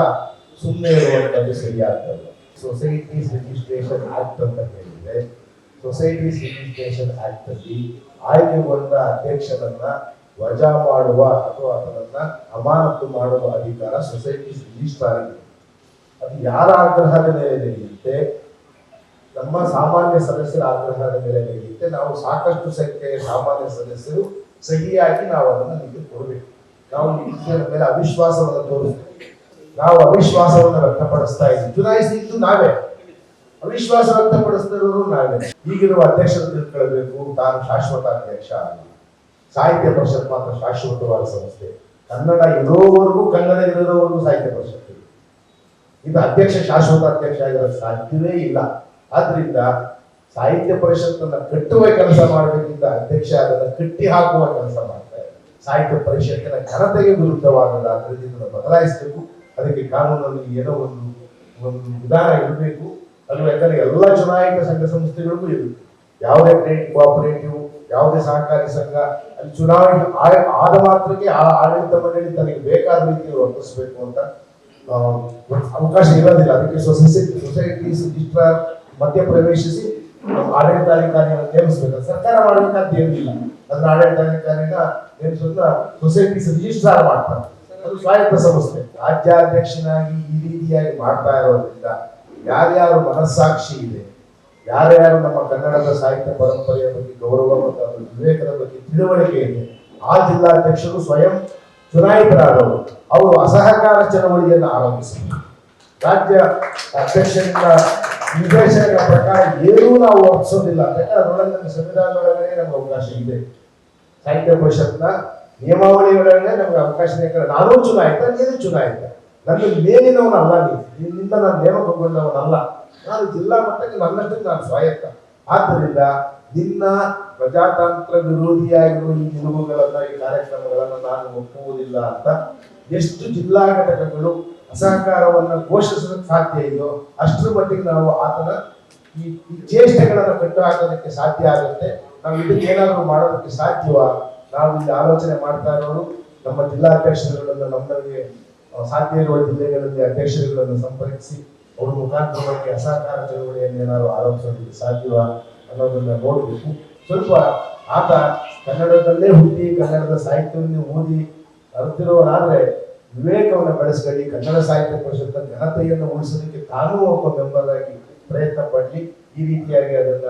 ಸುಮ್ಮನೆ ಇರುವಂಥದ್ದು ಸರಿಯಾಗ್ತದೆ. ಸೊಸೈಟೀಸ್ ರಿಜಿಸ್ಟ್ರೇಷನ್ ಆಕ್ಟ್ ಅಂತ ಹೇಳಿದ್ರೆ ಸೊಸೈಟೀಸ್ ರಿಜಿಸ್ಟ್ರೇಷನ್ ಆಕ್ಟ್ ಅಲ್ಲಿ ಆಯ್ಕೆಗೊಂಡ ಅಧ್ಯಕ್ಷರನ್ನ ವಜಾ ಮಾಡುವ ಅಥವಾ ಅದನ್ನ ಅಮಾನತು ಮಾಡುವ ಅಧಿಕಾರ ಸೊಸೈಟೀಸ್ ರಿಜಿಸ್ಟ್ರಾರ್ ಅದು ಯಾರ ಆಗ್ರಹದ ಮೇಲೆ ನಡೆಯುತ್ತೆ? ನಮ್ಮ ಸಾಮಾನ್ಯ ಸದಸ್ಯರ ಆಗ್ರಹದ ಮೇಲೆ ನಡೆಯುತ್ತೆ. ನಾವು ಸಾಕಷ್ಟು ಸಂಖ್ಯೆಯ ಸಾಮಾನ್ಯ ಸದಸ್ಯರು ಸಹಿಯಾಗಿ ನಾವು ಅದನ್ನು ನಿಮಗೆ ಕೊಡಬೇಕು ನಾವು ವಿಷಯದ ಮೇಲೆ ಅವಿಶ್ವಾಸವನ್ನು ತೋರಿಸ್ತೀವಿ. ನಾವು ಅವಿಶ್ವಾಸವನ್ನು ವ್ಯಕ್ತಪಡಿಸ್ತಾ ಇದ್ದೀವಿ. ಚುನಾಯಿಸಿದ್ದು ನಾವೇ. ಅವಿಶ್ವಾಸ ವ್ಯಕ್ತಪಡಿಸ್ತಿರೋರು ನಾವೇ. ಈಗಿರುವ ಅಧ್ಯಕ್ಷರು ತಿಳ್ಕೊಳ್ಬೇಕು. ತಾನು ಶಾಶ್ವತ ಅಧ್ಯಕ್ಷ ಅಲ್ಲ ಸಾಹಿತ್ಯ ಪರಿಷತ್ ಮಾತ್ರ ಶಾಶ್ವತವಾದ ಸಂಸ್ಥೆ. ಕನ್ನಡ ಇರೋವರೆಗೂ ಕನ್ನಡ ಇರೋವರೆಗೂ ಸಾಹಿತ್ಯ ಪರಿಷತ್ ಇದೆ. ಅಧ್ಯಕ್ಷ, ಶಾಶ್ವತ ಅಧ್ಯಕ್ಷ ಆಗಿರೋದು ಸಾಧ್ಯವೇ ಇಲ್ಲ. ಆದ್ರಿಂದ ಸಾಹಿತ್ಯ ಪರಿಷತ್ತನ್ನ ಕಟ್ಟುವ ಕೆಲಸ ಮಾಡಬೇಕಿದ್ದ ಅಧ್ಯಕ್ಷ ಅದನ್ನು ಕಟ್ಟಿ ಹಾಕುವ ಕೆಲಸ ಇದ್ದಾರೆ ಸಾಹಿತ್ಯ ಪರಿಷತ್ತಿನ ಘನತೆಗೆ ವಿರುದ್ಧವಾದದ್ದು ಆದ್ದರಿಂದ ಬದಲಾಯಿಸಬೇಕು. ಅದಕ್ಕೆ ಕಾನೂನಲ್ಲಿ ಏನೋ ಒಂದು ಒಂದು ವಿಧಾನ ಇರಬೇಕು. ಅದು ಯಾಕಂದ್ರೆ ಎಲ್ಲ ಚುನಾಯಿತ ಸಂಘ ಸಂಸ್ಥೆಗಳಿಗೂ ಇದು ಯಾವುದೇ ಕ್ರೆಡಿಟ್ ಕೋಆಪರೇಟಿವ್ ಯಾವುದೇ ಸಹಕಾರಿ ಸಂಘ, ಅಲ್ಲಿ ಚುನಾವಣೆ ಆದ ಮಾತ್ರಕ್ಕೆ ಆ ಆಡಳಿತ ಮಂಡಳಿ ತನಗೆ ಬೇಕಾದ ರೀತಿಯಲ್ಲಿ ವರ್ತಿಸಬೇಕು ಅಂತ ಅವಕಾಶ ಇರೋದಿಲ್ಲ. ಅದಕ್ಕೆ ಸೊಸೈಟಿ, ಸೊಸೈಟೀಸ್ ಮಧ್ಯ ಪ್ರವೇಶಿಸಿ ಆಡಳಿತಾಧಿಕಾರಿಯನ್ನು ನೇಮಿಸಬೇಕು. ಸರ್ಕಾರ ಮಾಡಬೇಕಾದ ಏನಿಲ್ಲ ಅದನ್ನ ಆಡಳಿತಾಧಿಕಾರಿನ ನೇಮಿಸೋದನ್ನ ಸೊಸೈಟೀಸ್ ರಿಜಿಸ್ಟ್ರಾರ್ ಮಾಡ್ತಾರೆ. ಅದು ಸ್ವಾಯತ್ತ ಸಂಸ್ಥೆ. ರಾಜ್ಯಾಧ್ಯಕ್ಷನಾಗಿ ಈ ರೀತಿಯಾಗಿ ಮಾಡ್ತಾ ಇರೋದ್ರಿಂದ ಯಾರ್ಯಾರು ಮನಸ್ಸಾಕ್ಷಿ ಇದೆ, ಯಾರ್ಯಾರು ನಮ್ಮ ಕನ್ನಡದ ಸಾಹಿತ್ಯ ಪರಂಪರೆಯ ಬಗ್ಗೆ ಗೌರವ ಮತ್ತು ಅದರ ವಿವೇಕದ ಬಗ್ಗೆ ತಿಳುವಳಿಕೆ ಇದೆ, ಆ ಜಿಲ್ಲಾಧ್ಯಕ್ಷರು ಸ್ವಯಂ ಚುನಾಯಿತರಾದವರು, ಅವರು ಅಸಹಕಾರ ಚಳವಳಿಯನ್ನು ಆರಂಭಿಸಿದರು. ರಾಜ್ಯ ಅಧ್ಯಕ್ಷರಿಂದ ನಿರ್ದೇಶನಗಳ ಪ್ರಕಾರ ಏನೂ ನಾವು ವರ್ತಿಸೋದಿಲ್ಲ ಯಾಕಂದ್ರೆ ಅದರೊಳಗೆ ಸಂವಿಧಾನದೊಳಗಡೆ ನಮ್ಗೆ ಅವಕಾಶ ಇದೆ. ಸಾಹಿತ್ಯ ಪರಿಷತ್ನ ನಿಯಮಾವಳಿಗಳನ್ನೇ ನಮ್ಗೆ ಅವಕಾಶ ನಾನು ಚುನಾಯಿತ ನೀನು ಚುನಾಯಿತ ನನ್ನ ಮೇಲಿನವನಲ್ಲ ನೀನು. ನಿನ್ನಿಂದ ನಾನು ನೇಮಕಗೊಂಡವನಲ್ಲ ನಾನು ಜಿಲ್ಲಾ ಮಟ್ಟಕ್ಕೆ ನನ್ನಷ್ಟಕ್ಕೆ ನಾನು ಸ್ವಾಯತ್ತ. ಆದ್ದರಿಂದ ನಿನ್ನ ಪ್ರಜಾತಂತ್ರ ವಿರೋಧಿಯಾಗಿರುವ ಈ ನಿಲುವುಗಳನ್ನ, ಈ ಕಾರ್ಯಕ್ರಮಗಳನ್ನು ನಾನು ಒಪ್ಪುವುದಿಲ್ಲ ಅಂತ ಎಷ್ಟು ಜಿಲ್ಲಾ ಘಟಕಗಳು ಅಸಹಕಾರವನ್ನು ಘೋಷಿಸೋದಕ್ಕೆ ಸಾಧ್ಯ ಇದೆಯೋ ಅಷ್ಟರ ಮಟ್ಟಿಗೆ ನಾವು ಆತನ ಈ ಚೇಷ್ಟೆಗಳನ್ನು ಕಟ್ಟು ಹಾಕೋದಕ್ಕೆ ಸಾಧ್ಯ ಆಗುತ್ತೆ. ನಾವು ಇದಕ್ಕೆ ಏನಾದರೂ ಮಾಡೋದಕ್ಕೆ ಸಾಧ್ಯವಾ? ನಾವು ಇಲ್ಲಿ ಆಲೋಚನೆ ಮಾಡ್ತಾ ಇರೋರು, ನಮ್ಮ ಜಿಲ್ಲಾಧ್ಯಕ್ಷರುಗಳನ್ನು ನಮ್ಮಲ್ಲಿ ಸಾಧ್ಯ ಇರುವ ಜಿಲ್ಲೆಗಳಲ್ಲಿ ಅಧ್ಯಕ್ಷರುಗಳನ್ನು ಸಂಪರ್ಕಿಸಿ, ಅವ್ರ ಮುಖಾಂತರವಾಗಿ ಅಸಹಕಾರ ಚಳವಳಿಯನ್ನು ಏನಾದ್ರು ಆರೋಪಿಸೋದಕ್ಕೆ ಸಾಧ್ಯವಾ ಅನ್ನೋದನ್ನ ನೋಡಬೇಕು. ಸ್ವಲ್ಪ ಆತ ಕನ್ನಡದಲ್ಲೇ ಹುಟ್ಟಿ, ಕನ್ನಡದ ಸಾಹಿತ್ಯವನ್ನು ಓದಿ ಅರ್ತಿರೋರಾದ್ರೆ ವಿವೇಕವನ್ನು ಬೆಳೆಸ್ಕೊಳ್ಳಿ, ಕನ್ನಡ ಸಾಹಿತ್ಯ ಪರಿಷತ್ನ ಘನತೆಯನ್ನು ಉಳಿಸೋದಕ್ಕೆ ತಾನೂ ಒಬ್ಬ ಮೆಂಬರ್ ಆಗಿ ಪ್ರಯತ್ನ ಪಡಲಿ. ಈ ರೀತಿಯಾಗಿ ಅದನ್ನ